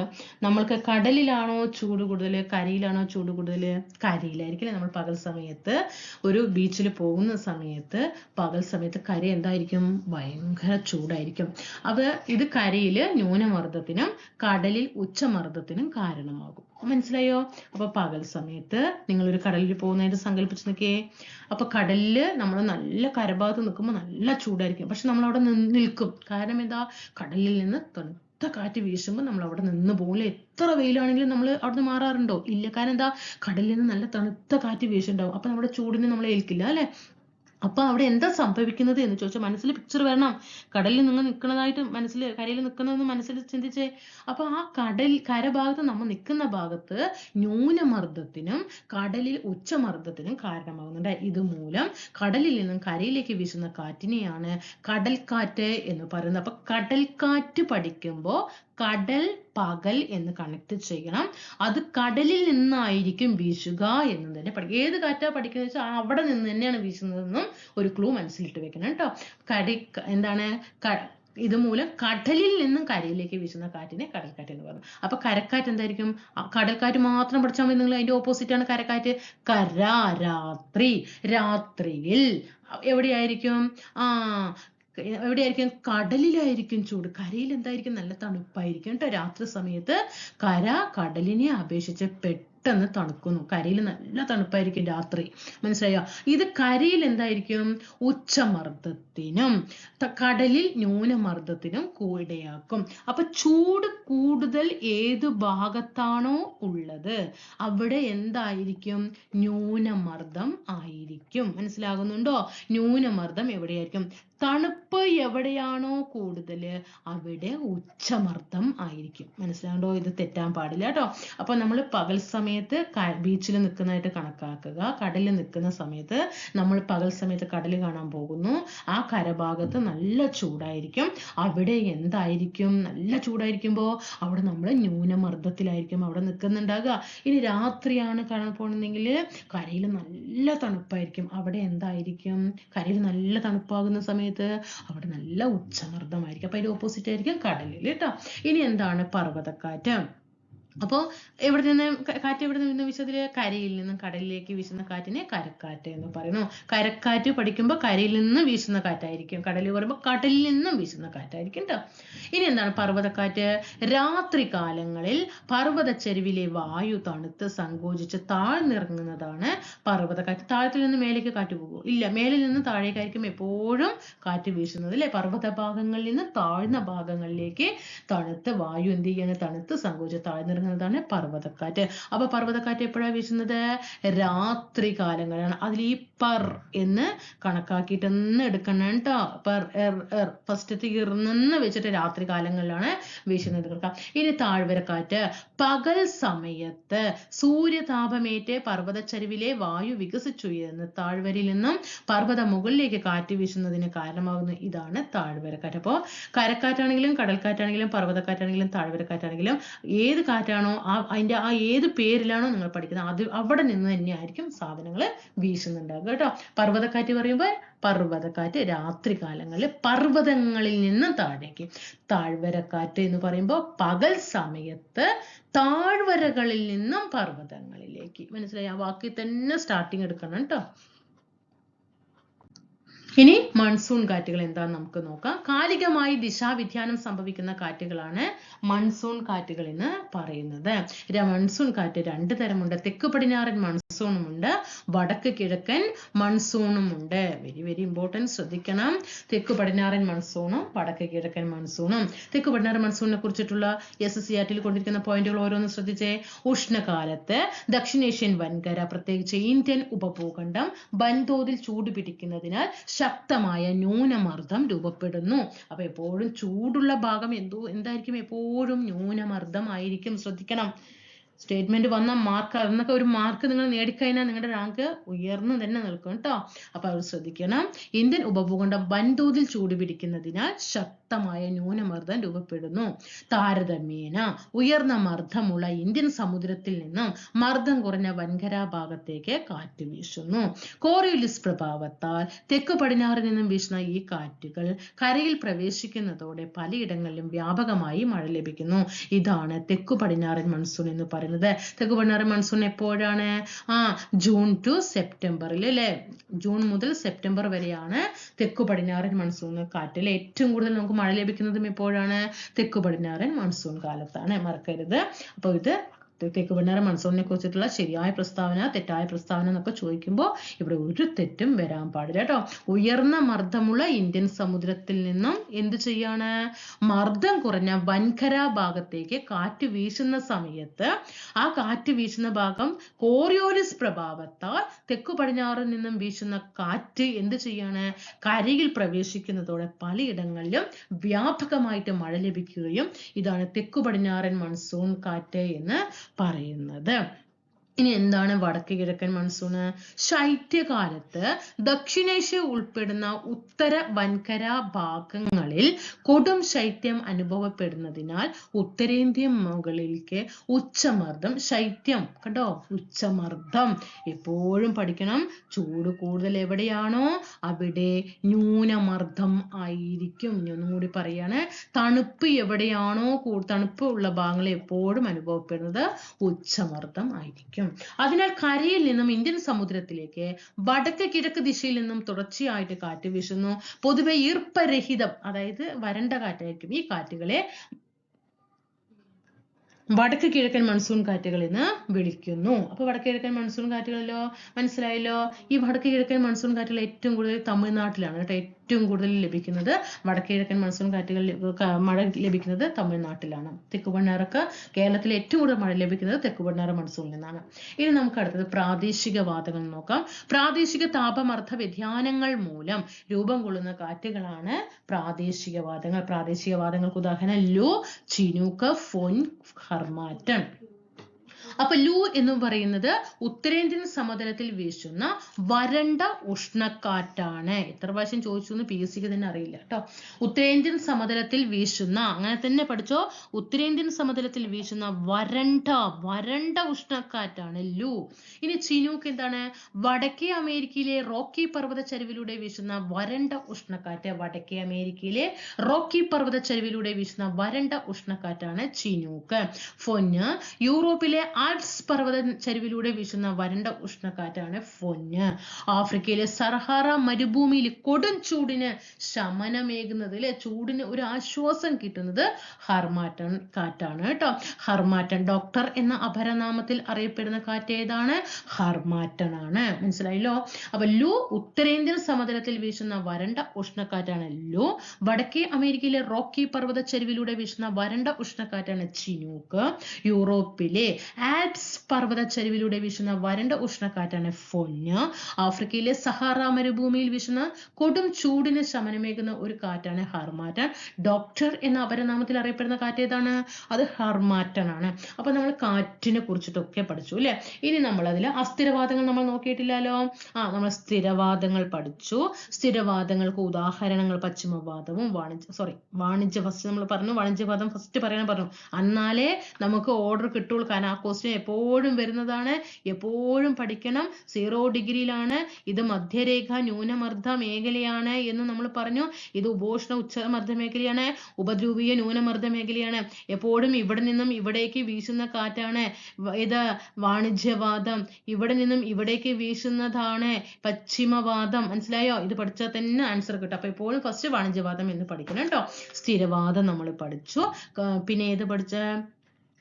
നമ്മൾക്ക് കടലിലാണോ ചൂട് കൂടുതൽ കരയിലാണോ ചൂട് കൂടുതൽ? കരയിലായിരിക്കില്ലേ നമ്മൾ പകൽ സമയത്ത്. ഒരു ബീച്ചിൽ പോകുന്ന സമയത്ത് പകൽ സമയത്ത് കര എന്തായിരിക്കും? ഭയങ്കര ചൂടായിരിക്കും. അത് ഇത് കരയിൽ ന്യൂനമർദ്ദത്തിനും കടലിൽ ഉച്ചമർദ്ദത്തിനും കാരണമാകും. മനസ്സിലായോ? അപ്പൊ പകൽ സമയത്ത് നിങ്ങൾ ഒരു കടലിൽ പോകുന്നതായിട്ട് സങ്കല്പിച്ച് നോക്കിയേ അപ്പൊ കടലിൽ നമ്മൾ നല്ല കരഭാഗത്ത് നിൽക്കുമ്പോൾ നല്ല ചൂടായിരിക്കും. പക്ഷെ നമ്മൾ അവിടെ നിൽക്കും. കാരണം എന്താ? കടലിൽ നിന്ന് തണുത്ത കാറ്റ് വീശുമ്പോൾ നമ്മൾ അവിടെ നിന്ന് പോകില്ല. എത്ര വെയിലാണെങ്കിലും നമ്മൾ അവിടെ നിന്ന് മാറാറുണ്ടോ? ഇല്ല. കാരണം എന്താ? കടലിൽ നിന്ന് നല്ല തണുത്ത കാറ്റ് വീശുണ്ടാവും അപ്പൊ നമ്മുടെ ചൂടിനെ നമ്മൾ ഏൽക്കില്ല അല്ലെ? അപ്പൊ അവിടെ എന്താ സംഭവിക്കുന്നത് എന്ന് ചോദിച്ചാൽ മനസ്സിൽ പിക്ചർ വരണം. കടലിൽ നിങ്ങൾ നിൽക്കുന്നതായിട്ട് മനസ്സിൽ കരയിൽ നിൽക്കുന്നതെന്ന് മനസ്സിൽ ചിന്തിച്ചേ. അപ്പൊ ആ കടൽ കരഭാഗത്ത് നമ്മൾ നിൽക്കുന്ന ഭാഗത്ത് ന്യൂനമർദ്ദത്തിനും കടലിൽ ഉച്ചമർദ്ദത്തിനും കാരണമാകുന്നുണ്ട് ഇതുമൂലം കടലിൽ നിന്നും കരയിലേക്ക് വീശുന്ന കാറ്റിനെയാണ് കടൽക്കാറ്റ് എന്ന് പറയുന്നത്. അപ്പൊ കടൽക്കാറ്റ് പഠിക്കുമ്പോൾ കടൽ പകൽ എന്ന് കണക്ട് ചെയ്യണം. അത് കടലിൽ നിന്നായിരിക്കും വീശുക എന്ന് തന്നെ പഠിക്കും ഏത് കാറ്റാ പഠിക്കുന്നത് വെച്ചാൽ അവിടെ നിന്ന് തന്നെയാണ് വീശുന്നതെന്നും ഒരു ക്ലൂ മനസ്സിലിട്ട് വെക്കണം കേട്ടോ. കടി എന്താണ്? ഇതുമൂലം കടലിൽ നിന്നും കരയിലേക്ക് വീശുന്ന കാറ്റിനെ കടൽക്കാറ്റ് എന്ന് പറഞ്ഞു അപ്പൊ കരക്കാറ്റ് എന്തായിരിക്കും? കടൽക്കാറ്റ് മാത്രം പഠിച്ചാൽ മതി നിങ്ങൾ അതിന്റെ ഓപ്പോസിറ്റ് ആണ് കരക്കാറ്റ്. കര രാത്രി. രാത്രിയിൽ എവിടെയായിരിക്കും? ആ എവിടെയായിരിക്കും? കടലിലായിരിക്കും ചൂട്. കരയിൽ എന്തായിരിക്കും? നല്ല തണുപ്പായിരിക്കും കേട്ടോ. രാത്രി സമയത്ത് കര കടലിനെ അപേക്ഷിച്ച് പെട്ടെന്ന് തണുക്കുന്നു. കരയിൽ നല്ല തണുപ്പായിരിക്കും രാത്രി. മനസ്സിലായോ? ഇത് കരയിൽ എന്തായിരിക്കും? ഉച്ചമർദ്ദത്തിനും കടലിൽ ന്യൂനമർദ്ദത്തിനും കൂടെയാക്കും. അപ്പൊ ചൂട് കൂടുതൽ ഏത് ഭാഗത്താണോ ഉള്ളത് അവിടെ എന്തായിരിക്കും? ന്യൂനമർദ്ദം ആയിരിക്കും. മനസ്സിലാകുന്നുണ്ടോ? ന്യൂനമർദ്ദം എവിടെയായിരിക്കും? തണുപ്പ് എവിടെയാണോ കൂടുതൽ അവിടെ ഉച്ചമർദ്ദം ആയിരിക്കും. മനസ്സിലാകണ്ടോ ഇത് തെറ്റാൻ പാടില്ല കേട്ടോ. അപ്പൊ നമ്മൾ പകൽ സമയത്ത് ബീച്ചിൽ നിൽക്കുന്നതായിട്ട് കണക്കാക്കുക. കടലിൽ നിൽക്കുന്ന സമയത്ത് നമ്മൾ പകൽ സമയത്ത് കടൽ കാണാൻ പോകുന്നു. ആ കരഭാഗത്ത് നല്ല ചൂടായിരിക്കും. അവിടെ എന്തായിരിക്കും? നല്ല ചൂടായിരിക്കുമ്പോൾ അവിടെ നമ്മൾ ന്യൂനമർദ്ദത്തിലായിരിക്കും അവിടെ നിൽക്കുന്നുണ്ടാകുക ഇനി രാത്രിയാണ് കാണാൻ പോകുന്നതെങ്കിൽ കരയിൽ നല്ല തണുപ്പായിരിക്കും. അവിടെ എന്തായിരിക്കും? കരയിൽ നല്ല തണുപ്പാകുന്ന സമയത്ത് അവിടെ നല്ല ഉച്ചമർദ്ദമായിരിക്കും. അപ്പൊ അതിന്റെ ഓപ്പോസിറ്റ് ആയിരിക്കും കടലിൽ കേട്ടോ ഇനി എന്താണ് പർവതക്കാറ്റ്? അപ്പോൾ എവിടെ നിന്ന് കാറ്റ് എവിടെ നിന്ന് വീശതിൽ കരയിൽ നിന്നും കടലിലേക്ക് വീശുന്ന കാറ്റിനെ കരക്കാറ്റ് എന്ന് പറയുന്നു. കരക്കാറ്റ് പഠിക്കുമ്പോൾ കരയിൽ നിന്ന് വീശുന്ന കാറ്റായിരിക്കും. കടലിൽ പറയുമ്പോൾ കടലിൽ നിന്നും വീശുന്ന കാറ്റായിരിക്കും കേട്ടോ ഇനി എന്താണ് പർവതക്കാറ്റ്? രാത്രി കാലങ്ങളിൽ പർവതച്ചെരുവിലെ വായു തണുത്ത് സങ്കോചിച്ച് താഴ്ന്നിറങ്ങുന്നതാണ് പർവതക്കാറ്റ്. താഴത്തിൽ നിന്ന് മേലേക്ക് കാറ്റ് പോകുമോ ഇല്ല. മേലിൽ നിന്ന് താഴേക്കായിരിക്കും എപ്പോഴും കാറ്റ് വീശുന്നത് അല്ലെ പർവത ഭാഗങ്ങളിൽ നിന്ന് താഴ്ന്ന ഭാഗങ്ങളിലേക്ക് തണുത്ത് വായു എന്ത് ചെയ്യാണ്? തണുത്ത് സങ്കോചിച്ച് താഴ്ന്നിറങ്ങുന്നതാണ് പർവതക്കാറ്റ്. അപ്പൊ പർവതക്കാറ്റ് എപ്പോഴാ വീശുന്നത്? രാത്രി കാലങ്ങളാണ് അതിൽ ഈ പർ എന്ന് കണക്കാക്കിയിട്ടൊന്ന് എടുക്കണം കേട്ടോ. പർ എർ എർ. ഫസ്റ്റത്തെ ഇർന്ന് വെച്ചിട്ട് രാത്രി കാലങ്ങളിലാണ് വീശുന്നത് ഇനി താഴ്വരക്കാറ്റ്. പകൽ സമയത്ത് സൂര്യതാപമേറ്റ് പർവതച്ചരിവിലെ വായു വികസിച്ചുയർന്ന് താഴ്വരയിൽ നിന്നും പർവത മുകളിലേക്ക് കാറ്റ് വീശുന്നതിന് കാരണമാകുന്നു. ഇതാണ് താഴ്വരക്കാറ്റ്. അപ്പോൾ കരക്കാറ്റാണെങ്കിലും കടൽക്കാറ്റാണെങ്കിലും പർവതക്കാറ്റാണെങ്കിലും താഴ്വരക്കാറ്റാണെങ്കിലും ഏത് കാറ്റാണ് കാറ്റാണോ ആ അതിന്റെ ആ ഏത് പേരിലാണോ നിങ്ങൾ പഠിക്കുന്നത് അത് അവിടെ നിന്ന് തന്നെയായിരിക്കും സാധനങ്ങൾ വീശുന്നുണ്ടാകുക കേട്ടോ. പർവതക്കാറ്റ് പറയുമ്പോൾ പർവതക്കാറ്റ് രാത്രി കാലങ്ങളിൽ പർവതങ്ങളിൽ നിന്ന് താഴേക്ക്. താഴ്വരക്കാറ്റ് എന്ന് പറയുമ്പോൾ പകൽ സമയത്ത് താഴ്വരകളിൽ നിന്നും പർവതങ്ങളിലേക്ക്. മനസ്സിലായി? ആ വാക്കിൽ തന്നെ സ്റ്റാർട്ടിങ് എടുക്കണം കേട്ടോ. ഇനി മൺസൂൺ കാറ്റുകൾ എന്താന്ന് നമുക്ക് നോക്കാം. കാലികമായി ദിശാവ്യതിയാനം സംഭവിക്കുന്ന കാറ്റുകളാണ് മൺസൂൺ കാറ്റുകൾ എന്ന് പറയുന്നത്. മൺസൂൺ കാറ്റ് രണ്ട് തരമുണ്ട്. തെക്ക് പടിഞ്ഞാറൻ മൺസൂണും ഉണ്ട്. വടക്ക് കിഴക്കൻ മൺസൂണും ഉണ്ട്. വെരി വെരി ഇമ്പോർട്ടന്റ് ശ്രദ്ധിക്കണം. തെക്ക് പടിഞ്ഞാറൻ മൺസൂണും വടക്ക് കിഴക്കൻ മൺസൂണും തെക്ക് പടിഞ്ഞാറൻ മൺസൂണിനെ കുറിച്ചിട്ടുള്ള എസ് എസ് സി ആർട്ടിൽ കൊണ്ടിരിക്കുന്ന പോയിന്റുകൾ ഓരോന്ന് ശ്രദ്ധിച്ചേ. ഉഷ്ണകാലത്ത് ദക്ഷിണേഷ്യൻ വൻകര പ്രത്യേകിച്ച് ഇന്ത്യൻ ഉപഭൂഖണ്ഡം വൻതോതിൽ ചൂട് പിടിക്കുന്നതിനാൽ ശക്തമായ ന്യൂനമർദ്ദം രൂപപ്പെടുന്നു. അപ്പൊ എപ്പോഴും ചൂടുള്ള ഭാഗം എന്തോ എന്തായിരിക്കും? എപ്പോഴും ന്യൂനമർദ്ദം ആയിരിക്കും. ശ്രദ്ധിക്കണം. സ്റ്റേറ്റ്മെന്റ് വന്ന മാർക്ക് അന്നൊക്കെ ഒരു മാർക്ക് നിങ്ങൾ നേടിക്കഴിഞ്ഞാൽ നിങ്ങളുടെ റാങ്ക് ഉയർന്നു തന്നെ നിൽക്കും കേട്ടോ അപ്പൊ അത് ശ്രദ്ധിക്കണം. ഇന്ത്യൻ ഉപഭൂഖണ്ഡം വൻതോതിൽ ചൂട് പിടിക്കുന്നതിനാൽ ശക്തമായ ന്യൂനമർദ്ദം രൂപപ്പെടുന്നു. താരതമ്യേന ഉയർന്ന മർദ്ദമുള്ള ഇന്ത്യൻ സമുദ്രത്തിൽ നിന്നും മർദ്ദം കുറഞ്ഞ വൻകര ഭാഗത്തേക്ക് കാറ്റ് വീശുന്നു. കോറിയുലിസ് പ്രഭാവത്താൽ തെക്ക് പടിഞ്ഞാറിൽ നിന്നും വീശുന്ന ഈ കാറ്റുകൾ കരയിൽ പ്രവേശിക്കുന്നതോടെ പലയിടങ്ങളിലും വ്യാപകമായി മഴ ലഭിക്കുന്നു. ഇതാണ് തെക്കു പടിഞ്ഞാറൻ മൺസൂൺ എന്ന് പറയുന്നത്. തെക്കു പടിഞ്ഞാറൻ മൺസൂൺ എപ്പോഴാണ്? ആ ജൂൺ ടു സെപ്റ്റംബറിൽ അല്ലെ? ജൂൺ മുതൽ സെപ്റ്റംബർ വരെയാണ് തെക്കു പടിഞ്ഞാറൻ മൺസൂൺ കാറ്റിൽ ഏറ്റവും കൂടുതൽ നമുക്ക് മഴ ലഭിക്കുന്നതും എപ്പോഴാണ് തെക്കു പടിഞ്ഞാറൻ മൺസൂൺ കാലത്താണ്. മറക്കരുത്. അപ്പോൾ ഇത് തെക്ക് പടിഞ്ഞാറൻ മൺസൂണിനെ കുറിച്ചിട്ടുള്ള ശരിയായ പ്രസ്താവന തെറ്റായ പ്രസ്താവന എന്നൊക്കെ ചോദിക്കുമ്പോൾ ഇവിടെ ഒരു തെറ്റും വരാൻ പാടില്ല കേട്ടോ. ഉയർന്ന മർദ്ദമുള്ള ഇന്ത്യൻ സമുദ്രത്തിൽ നിന്നും എന്ത് ചെയ്യാണ്? മർദ്ദം കുറഞ്ഞ വൻകര ഭാഗത്തേക്ക് കാറ്റ് വീശുന്ന സമയത്ത് ആ കാറ്റ് വീശുന്ന ഭാഗം കോറിയോലിസ് പ്രഭാവത്താൽ തെക്കു പടിഞ്ഞാറിൽ നിന്നും വീശുന്ന കാറ്റ് എന്ത് ചെയ്യാണ്? കരയിൽ പ്രവേശിക്കുന്നതോടെ പലയിടങ്ങളിലും വ്യാപകമായിട്ട് മഴ ലഭിക്കുകയും ഇതാണ് തെക്കു പടിഞ്ഞാറൻ മൺസൂൺ കാറ്റ് എന്ന് പറയുന്നത്. ഇനി എന്താണ് വടക്ക് കിഴക്കൻ മൺസൂണ് ശൈത്യകാലത്ത് ദക്ഷിണേഷ്യ ഉൾപ്പെടുന്ന ഉത്തര വൻകര ഭാഗങ്ങളിൽ കൊടും ശൈത്യം അനുഭവപ്പെടുന്നതിനാൽ ഉത്തരേന്ത്യൻ മുകളിലേക്ക് ഉച്ചമർദ്ദം ശൈത്യം കണ്ടോ? ഉച്ചമർദ്ദം. എപ്പോഴും പഠിക്കണം ചൂട് കൂടുതൽ എവിടെയാണോ അവിടെ ന്യൂനമർദ്ദം ആയിരിക്കും. ഒന്നും കൂടി പറയാണ് തണുപ്പ് എവിടെയാണോ തണുപ്പ് ഉള്ള ഭാഗങ്ങളിൽ എപ്പോഴും അനുഭവപ്പെടുന്നത് ഉച്ചമർദ്ദം ആയിരിക്കും. അതിനാൽ കരയിൽ നിന്നും ഇന്ത്യൻ സമുദ്രത്തിലേക്ക് വടക്ക് കിഴക്ക് ദിശയിൽ നിന്നും തുടർച്ചയായിട്ട് കാറ്റ് വീശുന്നു. പൊതുവെ ഈർപ്പരഹിതം അതായത് വരണ്ട കാറ്റായിരിക്കും ഈ കാറ്റുകളെ വടക്ക് കിഴക്കൻ മൺസൂൺ കാറ്റുകൾ എന്ന് വിളിക്കുന്നു. അപ്പൊ വടക്ക് കിഴക്കൻ മൺസൂൺ കാറ്റുകളല്ലോ? മനസ്സിലായല്ലോ? ഈ വടക്ക് കിഴക്കൻ മൺസൂൺ കാറ്റുകൾ ഏറ്റവും കൂടുതൽ തമിഴ്നാട്ടിലാണ് കേട്ടോ ഏറ്റവും കൂടുതൽ ലഭിക്കുന്നത് വടക്കുകിഴക്കൻ മൺസൂൺ കാറ്റുകൾ മഴ ലഭിക്കുന്നത് തമിഴ്നാട്ടിലാണ്. തെക്ക് പടിഞ്ഞാറൊക്കെ കേരളത്തിൽ ഏറ്റവും കൂടുതൽ മഴ ലഭിക്കുന്നത് തെക്ക് പടിഞ്ഞാറ് മൺസൂണിൽ നിന്നാണ്. ഇനി നമുക്ക് അടുത്തത് പ്രാദേശിക വാതകം നോക്കാം. പ്രാദേശിക താപമർദ്ദ വ്യതിയാനങ്ങൾ മൂലം രൂപം കൊള്ളുന്ന കാറ്റുകളാണ് പ്രാദേശിക വാദങ്ങൾ പ്രാദേശിക വാദങ്ങൾക്ക് ഉദാഹരണം ലു ചിനൂക്ക് ഫോൻ ഹർമാറ്റൺ. അപ്പൊ ലൂ എന്ന് പറയുന്നത് ഉത്തരേന്ത്യൻ സമതലത്തിൽ വീശുന്ന വരണ്ട ഉഷ്ണക്കാറ്റാണ്. എത്ര പ്രാവശ്യം ചോദിച്ചു എന്ന് പി എസ് സിക്ക് തന്നെ അറിയില്ല കേട്ടോ. ഉത്തരേന്ത്യൻ സമതലത്തിൽ വീശുന്ന അങ്ങനെ തന്നെ പഠിച്ചോ? ഉത്തരേന്ത്യൻ സമതലത്തിൽ വീശുന്ന വരണ്ട വരണ്ട ഉഷ്ണക്കാറ്റാണ് ലൂ. ഇനി ചിനൂക്ക് എന്താണ്? വടക്കേ അമേരിക്കയിലെ റോക്കി പർവത ചരിവിലൂടെ വീശുന്ന വരണ്ട ഉഷ്ണക്കാറ്റ് വടക്കേ അമേരിക്കയിലെ റോക്കി പർവത ചരിവിലൂടെ വീശുന്ന വരണ്ട ഉഷ്ണക്കാറ്റാണ് ചിനൂക്ക്. ഫൊന്ന് യൂറോപ്പിലെ ആൽപ്സ് പർവത ചരിവിലൂടെ വീശുന്ന വരണ്ട ഉഷ്ണക്കാറ്റാണ് ഫൊന്ന് ആഫ്രിക്കയിലെ സർഹാറ മരുഭൂമിയിൽ കൊടും ചൂടിന് ശമനമേകുന്നത് അല്ലെ ചൂടിന് ഒരു ആശ്വാസം കിട്ടുന്നത് ഹർമാറ്റൺ കാറ്റാണ് കേട്ടോ. ഹർമാറ്റൺ ഡോക്ടർ എന്ന അപരനാമത്തിൽ അറിയപ്പെടുന്ന കാറ്റ് ഏതാണ്? ഹർമാറ്റൺ ആണ്. മനസ്സിലായല്ലോ? അപ്പൊ ലു ഉത്തരേന്ത്യൻ സമതലത്തിൽ വീശുന്ന വരണ്ട ഉഷ്ണക്കാറ്റാണ് ലു. വടക്കേ അമേരിക്കയിലെ റോക്കി പർവത ചരിവിലൂടെ വീശുന്ന വരണ്ട ഉഷ്ണക്കാറ്റാണ് ചിനൂക്ക്. യൂറോപ്പിലെ ആൽപ്സ് പർവത ചരിവിലൂടെ വീശുന്ന വരണ്ട ഉഷ്ണക്കാറ്റാണ് ഫൊഞ്ഞ്. ആഫ്രിക്കയിലെ സഹാറ മരുഭൂമിയിൽ വീശുന്ന കൊടും ചൂടിന് ശമനമേകുന്ന ഒരു കാറ്റാണ് ഹർമാറ്റൻ ഡോക്ടർ എന്ന അപരനാമത്തിൽ അറിയപ്പെടുന്ന കാറ്റ് ഏതാണ്? അത് ഹർമാറ്റൻ ആണ്. അപ്പൊ നമ്മൾ കാറ്റിനെ കുറിച്ചിട്ടൊക്കെ പഠിച്ചു അല്ലെ? ഇനി നമ്മൾ അതിൽ അസ്ഥിരവാദങ്ങൾ നമ്മൾ നോക്കിയിട്ടില്ലല്ലോ. ആ നമ്മൾ സ്ഥിരവാദങ്ങൾ പഠിച്ചു. സ്ഥിരവാദങ്ങൾക്ക് ഉദാഹരണങ്ങൾ പശ്ചിമവാദവും വാണിജ്യ സോറി വാണിജ്യ ഫസ്റ്റ് നമ്മൾ പറഞ്ഞു വാണിജ്യവാദം ഫസ്റ്റ് പറയാൻ പറഞ്ഞു. എന്നാലേ നമുക്ക് ഓർഡർ കിട്ടുള്ളൂ കാരണം ആ ക്വസ്റ്റ്യൻ എപ്പോഴും വരുന്നതാണ്. എപ്പോഴും പഠിക്കണം. സീറോ ഡിഗ്രിയിലാണ് ഇത് മധ്യരേഖ ന്യൂനമർദ്ദ മേഖലയാണ് എന്ന് നമ്മൾ പറഞ്ഞു. ഇത് ഉപോഷ്ണ ഉച്ചമർദ്ദ മേഖലയാണ്. ഉപദ്രൂപീയ ന്യൂനമർദ്ദ മേഖലയാണ്. എപ്പോഴും ഇവിടെ നിന്നും ഇവിടേക്ക് വീശുന്ന കാറ്റാണ്. ഇത് വാണിജ്യവാദം. ഇവിടെ നിന്നും ഇവിടേക്ക് വീശുന്നതാണ് പശ്ചിമവാദം. മനസ്സിലായോ? ഇത് പഠിച്ചാൽ തന്നെ ആൻസർ കിട്ടും. അപ്പൊ എപ്പോഴും ഫസ്റ്റ് വാണിജ്യവാദം എന്ന് പഠിക്കണം കേട്ടോ സ്ഥിരവാദം നമ്മൾ പഠിച്ചു. പിന്നെ ഏത് പഠിച്ച?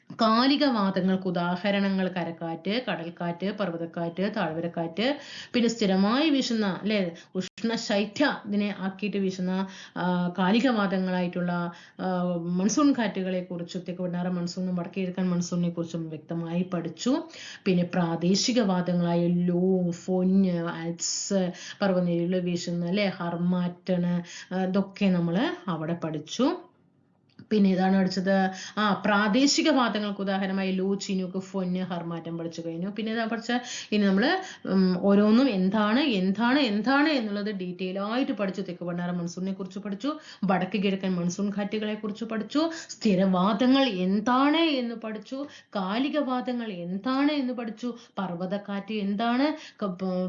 കാലികവാദങ്ങൾക്ക് ഉദാഹരണങ്ങൾ കരക്കാറ്റ് കടൽക്കാറ്റ് പർവതക്കാറ്റ് താഴ്വരക്കാറ്റ് പിന്നെ സ്ഥിരമായി വീശുന്ന അല്ലെ ഉഷ്ണ ശൈത്യ ഇതിനെ ആക്കിയിട്ട് വീശുന്ന കാലികവാദങ്ങളായിട്ടുള്ള മൺസൂൺ കാറ്റുകളെ കുറിച്ചും തെക്ക് പടിഞ്ഞാറൻ മൺസൂണും വടക്കേ കിഴക്കൻ മൺസൂണിനെ കുറിച്ചും വ്യക്തമായി പഠിച്ചു. പിന്നെ പ്രാദേശികവാദങ്ങളായ ലോ ഫൊഞ്ഞ് ആൽസ് പർവനിരയിൽ വീശുന്ന അല്ലെ ഹർമാറ്റണ് ഇതൊക്കെ നമ്മൾ അവിടെ പഠിച്ചു. പിന്നെ ഇതാണ് പഠിച്ചത്. ആ പ്രാദേശിക വാദങ്ങൾക്ക് ഉദാഹരണമായി ലൂ ചിനുക്ക് ഫൊന്ന് ഹർമാറ്റം പഠിച്ചു കഴിഞ്ഞു. പിന്നെ ഇതാ പഠിച്ച ഇനി നമ്മൾ ഓരോന്നും എന്താണ് എന്താണ് എന്താണ് എന്നുള്ളത് ഡീറ്റെയിൽ ആയിട്ട് പഠിച്ചു. തെക്ക് പണ്ടാറ മൺസൂണിനെ കുറിച്ച് പഠിച്ചു. വടക്ക് കിഴക്കൻ മൺസൂൺ കാറ്റുകളെ കുറിച്ച് പഠിച്ചു. സ്ഥിരവാദങ്ങൾ എന്താണ് എന്ന് പഠിച്ചു. കാലികവാദങ്ങൾ എന്താണ് എന്ന് പഠിച്ചു. പർവതക്കാറ്റ് എന്താണ്?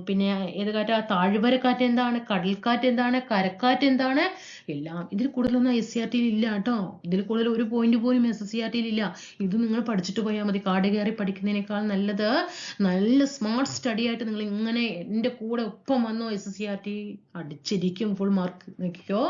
പിന്നെ ഏത് കാറ്റാ? താഴ്വരക്കാറ്റ് എന്താണ്? കടൽക്കാറ്റ് എന്താണ്? കരക്കാറ്റ് എന്താണ്? എല്ലാം. ഇതിൽ കൂടുതലൊന്നും എസ് സി ആർ ടിയിൽ ഇല്ല കേട്ടോ. ഇതിൽ കൂടുതൽ ഒരു പോയിന്റ് പോലും എസ് എസ് സി ആർ ടിയിൽ ഇല്ല. ഇത് നിങ്ങൾ പഠിച്ചിട്ട് പോയാൽ മതി. കാട് കയറി പഠിക്കുന്നതിനേക്കാൾ നല്ലത്. നല്ല സ്മാർട്ട് സ്റ്റഡി ആയിട്ട് നിങ്ങൾ ഇങ്ങനെ എന്റെ കൂടെ ഒപ്പം വന്നോ S S C R T അടിച്ചിരിക്കും. Full mark നോക്കിക്കോ.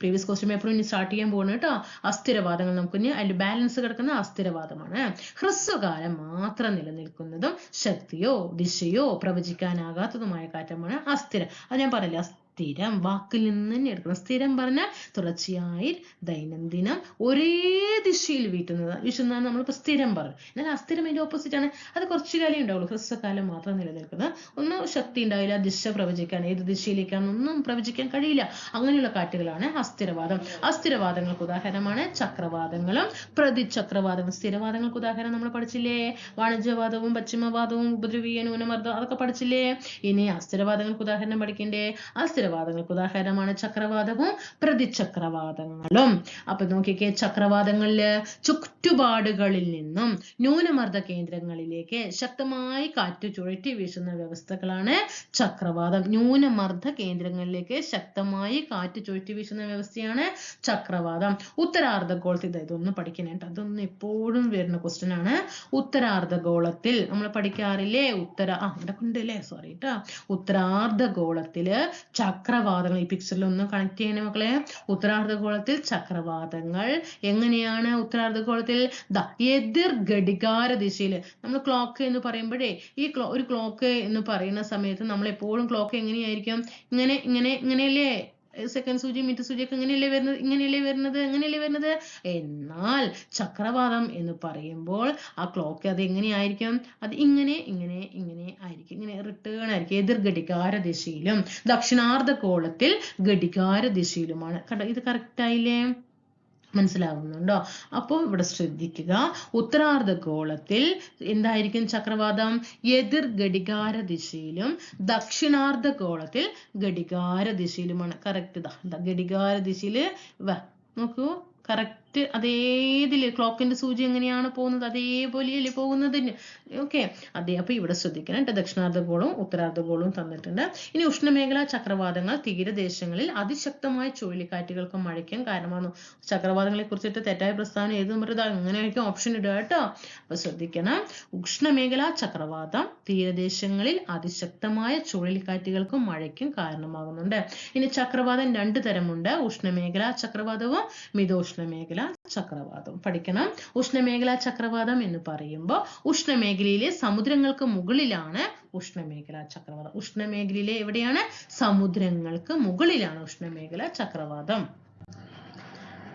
പ്രീവിയസ് ക്വസ്റ്റ്യൻ പേപ്പർ ഇനി സ്റ്റാർട്ട് ചെയ്യാൻ പോകുന്നത് കേട്ടോ. അസ്ഥിരവാദങ്ങൾ നമുക്ക് ഇനി അതിൽ ബാലൻസ് കിടക്കുന്ന അസ്ഥിരവാദമാണ്. ഹ്രസ്വകാലം മാത്രം നിലനിൽക്കുന്നതും ശക്തിയോ ദിശയോ പ്രവചിക്കാനാകാത്തതുമായ കാറ്റമാണ് അസ്ഥിരം. അത് ഞാൻ പറയില്ല സ്ഥിരം വാക്കിൽ നിന്ന് തന്നെ എടുക്കണം. സ്ഥിരം പറഞ്ഞാൽ തുടർച്ചയായി ദൈനംദിനം ഒരേ ദിശയിൽ വീട്ടുന്നത്. വീശുന്നതാണ് നമ്മളിപ്പോൾ സ്ഥിരം പറഞ്ഞു എന്നാൽ അസ്ഥിരം അതിന്റെ ഓപ്പോസിറ്റ് ആണ്. അത് കുറച്ചു കാലം ഉണ്ടാവുള്ളൂ. ഹ്രസ്വകാലം മാത്രം നിലനിൽക്കുന്നത്. ഒന്നും ശക്തി ഉണ്ടാവില്ല. ദിശ പ്രവചിക്കാൻ ഏത് ദിശയിലേക്കാണ് ഒന്നും പ്രവചിക്കാൻ കഴിയില്ല. അങ്ങനെയുള്ള കാറ്റുകളാണ് അസ്ഥിരവാദം. അസ്ഥിരവാദങ്ങൾക്ക് ഉദാഹരണമാണ് ചക്രവാദങ്ങളും പ്രതിചക്രവാദങ്ങളും. സ്ഥിരവാദങ്ങൾക്ക് ഉദാഹരണം നമ്മൾ പഠിച്ചില്ലേ? വാണിജ്യവാദവും പശ്ചിമവാദവും ഉപദ്രവീയ ന്യൂനമർദ്ദം അതൊക്കെ പഠിച്ചില്ലേ? ഇനി അസ്ഥിരവാദങ്ങൾക്ക് ഉദാഹരണം പഠിക്കണ്ടേ? അസ്ഥിരവാദങ്ങൾക്ക് ഉദാഹരണമാണ് ചക്രവാദവും പ്രതിചക്രവാദങ്ങളും അപ്പൊ നോക്കിക്കേ ചക്രവാദങ്ങളിൽ ചുറ്റുപാടുകളിൽ നിന്നും ന്യൂനമർദ്ദ കേന്ദ്രങ്ങളിലേക്ക് ശക്തമായി കാറ്റ് ചുഴറ്റി വീശുന്ന വ്യവസ്ഥകളാണ് ചക്രവാദം ന്യൂനമർദ്ദ കേന്ദ്രങ്ങളിലേക്ക് ശക്തമായി കാറ്റ് ചുഴറ്റി വീശുന്ന വ്യവസ്ഥയാണ് ചക്രവാദം ഉത്തരാർദ്ധഗോളത്തിൽ ഇത് ഇതൊന്ന് പഠിക്കണേട്ട് അതൊന്നും എപ്പോഴും വരുന്ന ക്വസ്റ്റ്യൻ ആണ്. ഉത്തരാർദ്ധഗോളത്തിൽ നമ്മൾ പഠിക്കാറില്ലേ? ഉത്തര ആ ഇവിടെ ഉണ്ട് അല്ലേ സോറി കേട്ടോ ഉത്തരാർദ്ധഗോളത്തിൽ ചക്രവാതങ്ങൾ. ഈ പിക്ചറിൽ ഒന്ന് കണക്ട് ചെയ്യണേ മക്കളെ. ഉത്തരാർദ്ധഗോളത്തിൽ ചക്രവാതങ്ങൾ. എങ്ങനെയാണ് ഉത്തരാർദ്ധഗോളത്തിൽ? എതിർ ഘടികാര ദിശയിൽ നമ്മൾ ക്ലോക്ക് എന്ന് പറയുമ്പോഴേ ഈ ഒരു ക്ലോക്ക് എന്ന് പറയുന്ന സമയത്ത് നമ്മൾ എപ്പോഴും ക്ലോക്ക് എങ്ങനെയായിരിക്കും? ഇങ്ങനെ ഇങ്ങനെ ഇങ്ങനെയല്ലേ? സെക്കൻഡ് സൂചി മിനിറ്റ് സൂചിയൊക്കെ ഇങ്ങനെയല്ലേ വരുന്നത് ഇങ്ങനെയല്ലേ വരുന്നത് എങ്ങനെയല്ലേ വരുന്നത്? എന്നാൽ ചക്രവാതം എന്ന് പറയുമ്പോൾ ആ ക്ലോക്ക് അത് എങ്ങനെയായിരിക്കും അത് ഇങ്ങനെ ഇങ്ങനെ ഇങ്ങനെ ആയിരിക്കും. ഇങ്ങനെ റിട്ടേൺ ആയിരിക്കും. എതിർ ഘടികാര ദിശയിലും ദക്ഷിണാർദ്ധ ഗോളത്തിൽ ഘടികാര ദിശയിലുമാണ്. കണ്ടോ ഇത് കറക്റ്റ് ആയില്ലേ? മനസ്സിലാവുന്നുണ്ടോ? അപ്പോൾ ഇവിടെ ശ്രദ്ധിക്കുക. ഉത്തരാർദ്ധ ഗോളത്തിൽ എന്തായിരിക്കും ചക്രവാതം? എതിർ ഘടികാര ദിശയിലും ദക്ഷിണാർദ്ധ ഗോളത്തിൽ ഘടികാര ദിശയിലുമാണ്. കറക്റ്റ് ഇതാ. ഘടികാര ദിശയിൽ നോക്കൂ. കറക്റ്റ് അതേ അതേതിൽ ക്ലോക്കിന്റെ സൂചി എങ്ങനെയാണ് പോകുന്നത്? അതേപോലെയല്ലേ പോകുന്നത്? ഓക്കെ. അതെ അപ്പൊ ഇവിടെ ശ്രദ്ധിക്കണം കേട്ടോ. ദക്ഷിണാർദ്ധഗോളവും ഉത്തരാർദ്ധഗോളവും തന്നിട്ടുണ്ട്. ഇനി ഉഷ്ണമേഖലാ ചക്രവാതങ്ങൾ തീരദേശങ്ങളിൽ അതിശക്തമായ ചുഴലിക്കാറ്റുകൾക്കും മഴയ്ക്കും കാരണമാകുന്നു ചക്രവാതങ്ങളെ കുറിച്ചിട്ട് തെറ്റായ പ്രസ്താവന ഏത് പറയുന്നത് അങ്ങനെയായിരിക്കും ഓപ്ഷൻ ഇടുക കേട്ടോ. അപ്പൊ ശ്രദ്ധിക്കണം. ഉഷ്ണമേഖലാ ചക്രവാതം തീരദേശങ്ങളിൽ അതിശക്തമായ ചുഴലിക്കാറ്റുകൾക്കും മഴയ്ക്കും കാരണമാകുന്നുണ്ട്. ഇനി ചക്രവാതം രണ്ട് തരമുണ്ട്. ഉഷ്ണമേഖലാ ചക്രവാതവും മിതോഷ്ണമേഖല ചക്രവാതവും പഠിക്കണം. ഉഷ്ണമേഖലാ ചക്രവാതം എന്ന് പറയുമ്പോൾ ഉഷ്ണമേഖലയിലെ സമുദ്രങ്ങൾക്ക് മുകളിലാണ് ഉഷ്ണമേഖലാ ചക്രവാതം. ഉഷ്ണമേഖലയിലെ എവിടെയാണ്? സമുദ്രങ്ങൾക്ക് മുകളിലാണ് ഉഷ്ണമേഖലാ ചക്രവാതം.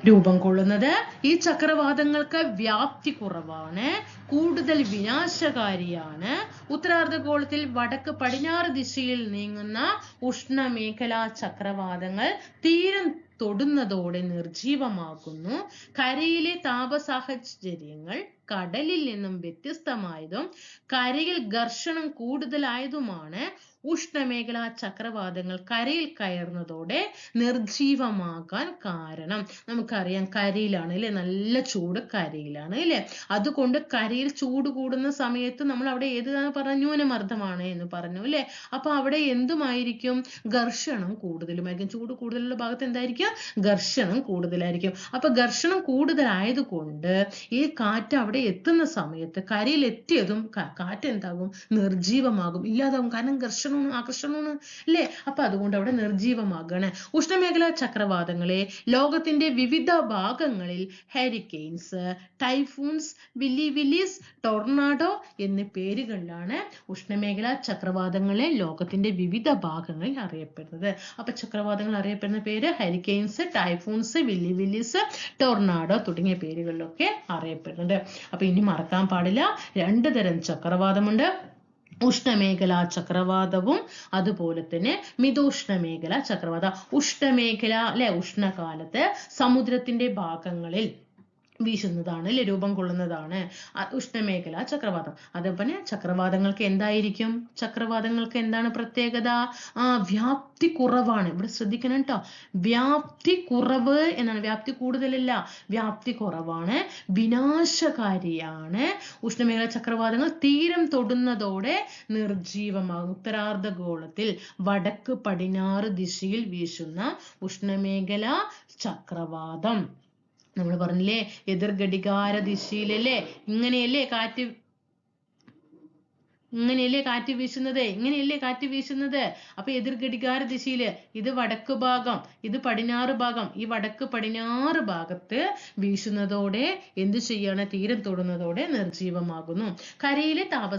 രൂപം കൊള്ളുന്നത് ഈ ചക്രവാതങ്ങൾക്ക് വ്യാപ്തി കുറവാണ് കൂടുതൽ വിനാശകാരിയാണ്. ഉത്തരാർദ്ധഗോളത്തിൽ വടക്ക് പടിഞ്ഞാറ് ദിശയിൽ നീങ്ങുന്ന ഉഷ്ണമേഖലാ ചക്രവാതങ്ങൾ തീരം തൊടുന്നതോടെ നിർജീവമാകുന്നു. കരയിലെ താപസാഹചര്യങ്ങൾ കടലിൽ നിന്നും വ്യത്യസ്തമായതും കരയിൽ ഘർഷണം കൂടുതലായതുമാണ് ഉഷ്ണമേഖലാ ചക്രവാതങ്ങൾ കരയിൽ കയറുന്നതോടെ നിർജീവമാകാൻ കാരണം. നമുക്കറിയാം കരയിലാണ് അല്ലെ? നല്ല ചൂട് കരയിലാണ് അല്ലെ? അതുകൊണ്ട് കരയിൽ ചൂട് കൂടുന്ന സമയത്ത് നമ്മൾ അവിടെ ഏതാണ് പറഞ്ഞ ന്യൂനമർദ്ദമാണ് എന്ന് പറഞ്ഞു അല്ലെ? അപ്പൊ അവിടെ എന്തുമായിരിക്കും? ഘർഷണം കൂടുതലുമായിരിക്കും. ചൂട് കൂടുതലുള്ള ഭാഗത്ത് എന്തായിരിക്കും? ഘർഷണം കൂടുതലായിരിക്കും. അപ്പൊ ഘർഷണം കൂടുതലായതുകൊണ്ട് ഈ കാറ്റ് അവിടെ എത്തുന്ന സമയത്ത് കരയിൽ എത്തിയതും കാറ്റ് എന്താകും? നിർജീവമാകും. ഇല്ലാതാകും. കാരണം ഘർഷണമാണ് ആകർഷണമാണ് അല്ലേ അപ്പൊ അതുകൊണ്ട് അവിടെ നിർജീവമാകാണ് ഉഷ്ണമേഖലാ ചക്രവാതങ്ങളെ ലോകത്തിന്റെ വിവിധ ഭാഗങ്ങളിൽ hurricanes typhoons willy willies tornado എന്നീ പേരുകളിലാണ് ഉഷ്ണമേഖലാ ചക്രവാതങ്ങളെ ലോകത്തിന്റെ വിവിധ ഭാഗങ്ങളിൽ അറിയപ്പെടുന്നത്. അപ്പൊ ചക്രവാതങ്ങൾ അറിയപ്പെടുന്ന പേര് hurricanes typhoons willy willies tornado തുടങ്ങിയ പേരുകളിലൊക്കെ അറിയപ്പെടുന്നുണ്ട് അപ്പൊ ഇനി മറക്കാൻ പാടില്ല. രണ്ട് തരം ചക്രവാതമുണ്ട്. ഉഷ്ണമേഖലാ ചക്രവാതവും അതുപോലെ തന്നെ മിതോഷ്ണമേഖല ചക്രവാത. ഉഷ്ണമേഖല അല്ലെ ഉഷ്ണകാലത്ത് സമുദ്രത്തിന്റെ ഭാഗങ്ങളിൽ വീശുന്നതാണ് അല്ലെ? രൂപം കൊള്ളുന്നതാണ്. ഉഷ്ണമേഖല ചക്രവാതം. അതേപോലെ ചക്രവാതങ്ങൾക്ക് എന്തായിരിക്കും? ചക്രവാതങ്ങൾക്ക് എന്താണ് പ്രത്യേകത? ആ വ്യാപ്തി കുറവാണ്. ഇവിടെ ശ്രദ്ധിക്കണം കേട്ടോ വ്യാപ്തി കുറവ് എന്നാണ്. വ്യാപ്തി കൂടുതലല്ല. വ്യാപ്തി കുറവാണ്. വിനാശകാരിയാണ്. ഉഷ്ണമേഖല ചക്രവാതങ്ങൾ തീരം തൊടുന്നതോടെ നിർജീവമാകും ഉത്തരാർദ്ധഗോളത്തിൽ വടക്ക് പടിഞ്ഞാറ് ദിശയിൽ വീശുന്ന ഉഷ്ണമേഖല ചക്രവാതം. നമ്മൾ പറഞ്ഞില്ലേ എതിർ ഘടികാര ദിശയിലല്ലേ ഇങ്ങനെയല്ലേ കാറ്റ് ഇങ്ങനെയല്ലേ കാറ്റ് വീശുന്നത്? ഇങ്ങനെയല്ലേ കാറ്റ് വീശുന്നത്? അപ്പൊ എതിർ ഘടികാര ദിശയിൽ ഇത് വടക്ക് ഭാഗം ഇത് പടിഞ്ഞാറ് ഭാഗം. ഈ വടക്ക് പടിഞ്ഞാറ് ഭാഗത്ത് വീശുന്നതോടെ എന്ത് ചെയ്യാണ്? തീരം തൊടുന്നതോടെ നിർജീവമാകുന്നു. കരയിലെ താപ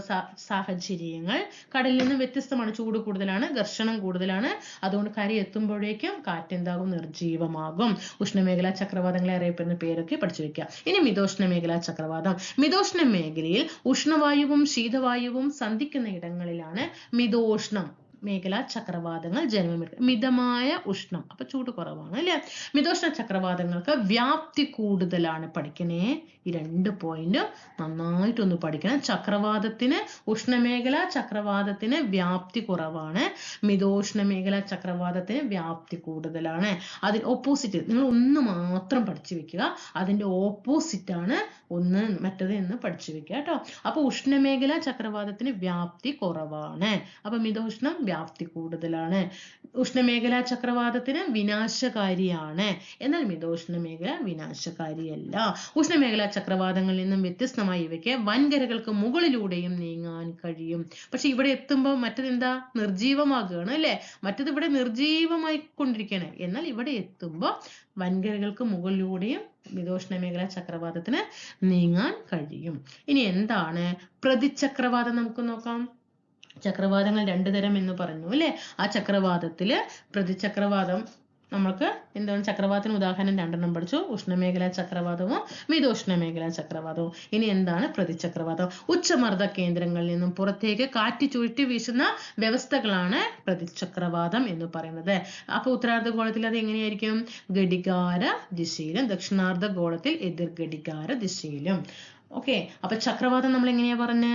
സാഹചര്യങ്ങൾ കടലിൽ നിന്ന് വ്യത്യസ്തമാണ്. ചൂട് കൂടുതലാണ് ഘർഷണം കൂടുതലാണ്. അതുകൊണ്ട് കര എത്തുമ്പോഴേക്കും കാറ്റ് എന്താകും നിർജീവമാകും. ഉഷ്ണമേഖലാ ചക്രവാതങ്ങളെ അറിയപ്പെടുന്ന പേരൊക്കെ പഠിച്ചു വെക്കുക ഇനി മിതോഷ്ണ മേഖലാ ചക്രവാതം. മിതോഷ്ണ മേഖലയിൽ ഉഷ്ണവായുവും ശീതവായുവും സന്ധിക്കുന്ന ഇടങ്ങളിലാണ് മിതോഷ്ണം. മേഖല ചക്രവാതങ്ങൾ ജന്മമെടുക്കുക മിതമായ ഉഷ്ണം. അപ്പൊ ചൂട് കുറവാണ് അല്ലെ? മിതോഷ്ണ ചക്രവാതങ്ങൾക്ക് വ്യാപ്തി കൂടുതലാണ് പഠിക്കണേ. ഈ രണ്ട് പോയിന്റ് നന്നായിട്ടൊന്ന് പഠിക്കണം. ചക്രവാതത്തിന് ഉഷ്ണമേഖല ചക്രവാതത്തിന് വ്യാപ്തി കുറവാണ്. മിതോഷ്ണ മേഖല ചക്രവാതത്തിന് വ്യാപ്തി കൂടുതലാണ്. അതിൽ ഓപ്പോസിറ്റ് നിങ്ങൾ ഒന്ന് മാത്രം പഠിച്ചു വെക്കുക. അതിന്റെ ഓപ്പോസിറ്റ് ആണ് ഒന്ന് മറ്റത് എന്ന് പഠിച്ചു വെക്കുക കേട്ടോ. അപ്പൊ ഉഷ്ണമേഖല ചക്രവാതത്തിന് വ്യാപ്തി കുറവാണ്. അപ്പൊ മിതോഷ്ണം വ്യാപ്തി കൂടുതലാണ്. ഉഷ്ണമേഖല ചക്രവാതത്തിന് വിനാശകാരിയാണ്. എന്നാൽ മിതോഷ്ണ മേഖല വിനാശകാരിയല്ല. ഉഷ്ണമേഖലാ ചക്രവാതങ്ങളിൽ നിന്നും വ്യത്യസ്തമായി ഇവയ്ക്ക് വൻകരകൾക്ക് മുകളിലൂടെയും നീങ്ങാൻ കഴിയും. പക്ഷെ ഇവിടെ എത്തുമ്പോൾ മറ്റതെന്താ? നിർജീവമാകുകയാണ് അല്ലെ? മറ്റത് ഇവിടെ നിർജീവമായി കൊണ്ടിരിക്കുകയാണ് എന്നാൽ ഇവിടെ എത്തുമ്പോൾ വൻകരകൾക്ക് മുകളിലൂടെയും മിതോഷ്ണ മേഖല ചക്രവാതത്തിന് നീങ്ങാൻ കഴിയും. ഇനി എന്താണ് പ്രതിചക്രവാതം നമുക്ക് നോക്കാം. ചക്രവാതങ്ങൾ രണ്ടു തരം എന്ന് പറഞ്ഞു അല്ലെ? ആ ചക്രവാതത്തിൽ പ്രതിചക്രവാതം നമ്മൾക്ക് എന്താണ്? ചക്രവാതത്തിന് ഉദാഹരണം രണ്ടെണ്ണം പഠിച്ചു. ഉഷ്ണമേഖലാ ചക്രവാതവും മിതോഷ്ണമേഖലാ ചക്രവാതവും ഇനി എന്താണ്? പ്രതിചക്രവാതം ഉച്ചമർദ്ദ കേന്ദ്രങ്ങളിൽ നിന്നും പുറത്തേക്ക് കാറ്റ് ചുഴറ്റി വീശുന്ന വ്യവസ്ഥകളാണ് പ്രതിചക്രവാതം എന്ന് പറയുന്നത്. അപ്പൊ ഉത്തരാർദ്ധ ഗോളത്തിൽ അത് എങ്ങനെയായിരിക്കും? ഘടികാര ദിശയിലും ദക്ഷിണാർദ്ധ ഗോളത്തിൽ എതിർ ഘടികാര ദിശയിലും. ഓക്കെ അപ്പൊ ചക്രവാതം നമ്മൾ എങ്ങനെയാ പറഞ്ഞ?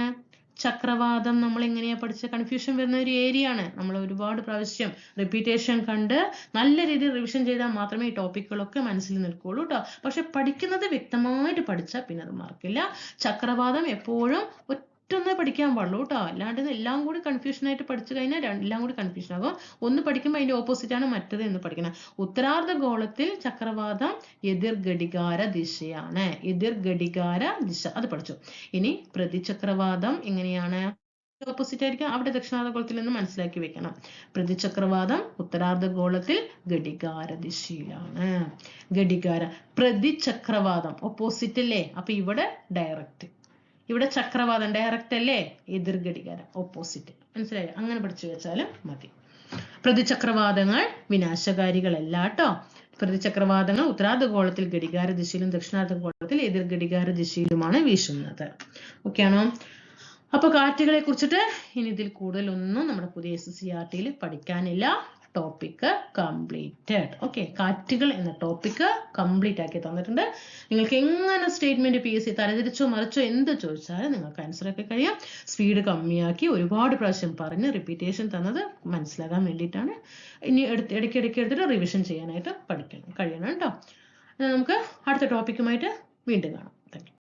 ചക്രവാതം നമ്മൾ എങ്ങനെയാ പഠിച്ച? കൺഫ്യൂഷൻ വരുന്ന ഒരു ഏരിയ ആണ്. നമ്മൾ ഒരുപാട് പ്രാവശ്യം റിപ്പീറ്റേഷൻ കണ്ട് നല്ല രീതിയിൽ റിവിഷൻ ചെയ്താൽ മാത്രമേ ഈ ടോപ്പിക്കുകളൊക്കെ മനസ്സിൽ നിൽക്കുള്ളൂ കേട്ടോ പക്ഷെ പഠിക്കുന്നത് വ്യക്തമായിട്ട് പഠിച്ചാൽ പിന്നെ അത് മറക്കില്ല. ചക്രവാദം എപ്പോഴും ഒറ്റൊന്നേ പഠിക്കാൻ പാടുള്ളൂ കേട്ടോ. അല്ലാണ്ട് എല്ലാം കൂടി കൺഫ്യൂഷൻ ആയിട്ട് പഠിച്ചു കഴിഞ്ഞാൽ എല്ലാം കൂടി കൺഫ്യൂഷൻ ആകും. ഒന്ന് പഠിക്കുമ്പോൾ ഓപ്പോസിറ്റ് ആണ് മറ്റത് എന്ന് പഠിക്കണം. ഉത്തരാർദ്ധ ഗോളത്തിൽ ചക്രവാതം എതിർ ഘടികാര ദിശയാണ്. എതിർ ഘടികാര ദിശ. അത് പഠിച്ചു. ഇനി പ്രതിചക്രവാതം എങ്ങനെയാണ്? ഓപ്പോസിറ്റ് ആയിരിക്കും. അവിടെ ദക്ഷിണാർദ്ധഗോളത്തിൽ നിന്ന് മനസ്സിലാക്കി വെക്കണം. പ്രതിചക്രവാതം ഉത്തരാർദ്ധഗോളത്തിൽ ഘടികാര ദിശയിലാണ്. ഘടികാര പ്രതിചക്രവാതം. ഓപ്പോസിറ്റ് അല്ലേ? അപ്പൊ ഇവിടെ ഡയറക്റ്റ് ഇവിടെ ചക്രവാതം ഡയറക്റ്റ് അല്ലേ? എതിർ ഘടികാരം ഓപ്പോസിറ്റ് മനസ്സിലായോ? അങ്ങനെ പഠിച്ചു വെച്ചാലും മതി. പ്രതിചക്രവാതങ്ങൾ വിനാശകാരികളല്ല കേട്ടോ പ്രതിചക്രവാതങ്ങൾ ഉത്തരാർദ്ധഗോളത്തിൽ ഘടികാര ദിശയിലും ദക്ഷിണാർദ്ധഗോളത്തിൽ എതിർ ഘടികാര ദിശയിലുമാണ് വീശുന്നത്. ഓക്കെ ആണോ? അപ്പൊ കാറ്റുകളെ കുറിച്ചിട്ട് ഇനി ഇതിൽ കൂടുതലൊന്നും നമ്മുടെ പുതിയ എസ് സി ആർ ടിയിൽ പഠിക്കാനില്ല. ടോപ്പിക്ക് കംപ്ലീറ്റഡ് ഓക്കെ കാറ്റുകൾ എന്ന ടോപ്പിക്ക് കംപ്ലീറ്റ് ആക്കി തന്നിട്ടുണ്ട്. നിങ്ങൾക്ക് എങ്ങനെ സ്റ്റേറ്റ്മെന്റ് പി എസ് സി തലതിരിച്ചോ മറിച്ചോ എന്ത് ചോദിച്ചാലും നിങ്ങൾക്ക് ആൻസർ ഒക്കെ കഴിയാം. സ്പീഡ് കമ്മിയാക്കി ഒരുപാട് പ്രാവശ്യം പറഞ്ഞ് റിപ്പീറ്റേഷൻ തന്നത് മനസ്സിലാകാൻ വേണ്ടിയിട്ടാണ്. ഇനി എടുത്ത് ഇടയ്ക്കിടയ്ക്ക് എടുത്തിട്ട് റിവിഷൻ ചെയ്യാനായിട്ട് പഠിക്കണം കഴിയണം കേട്ടോ. നമുക്ക് അടുത്ത ടോപ്പിക്കുമായിട്ട് വീണ്ടും കാണാം.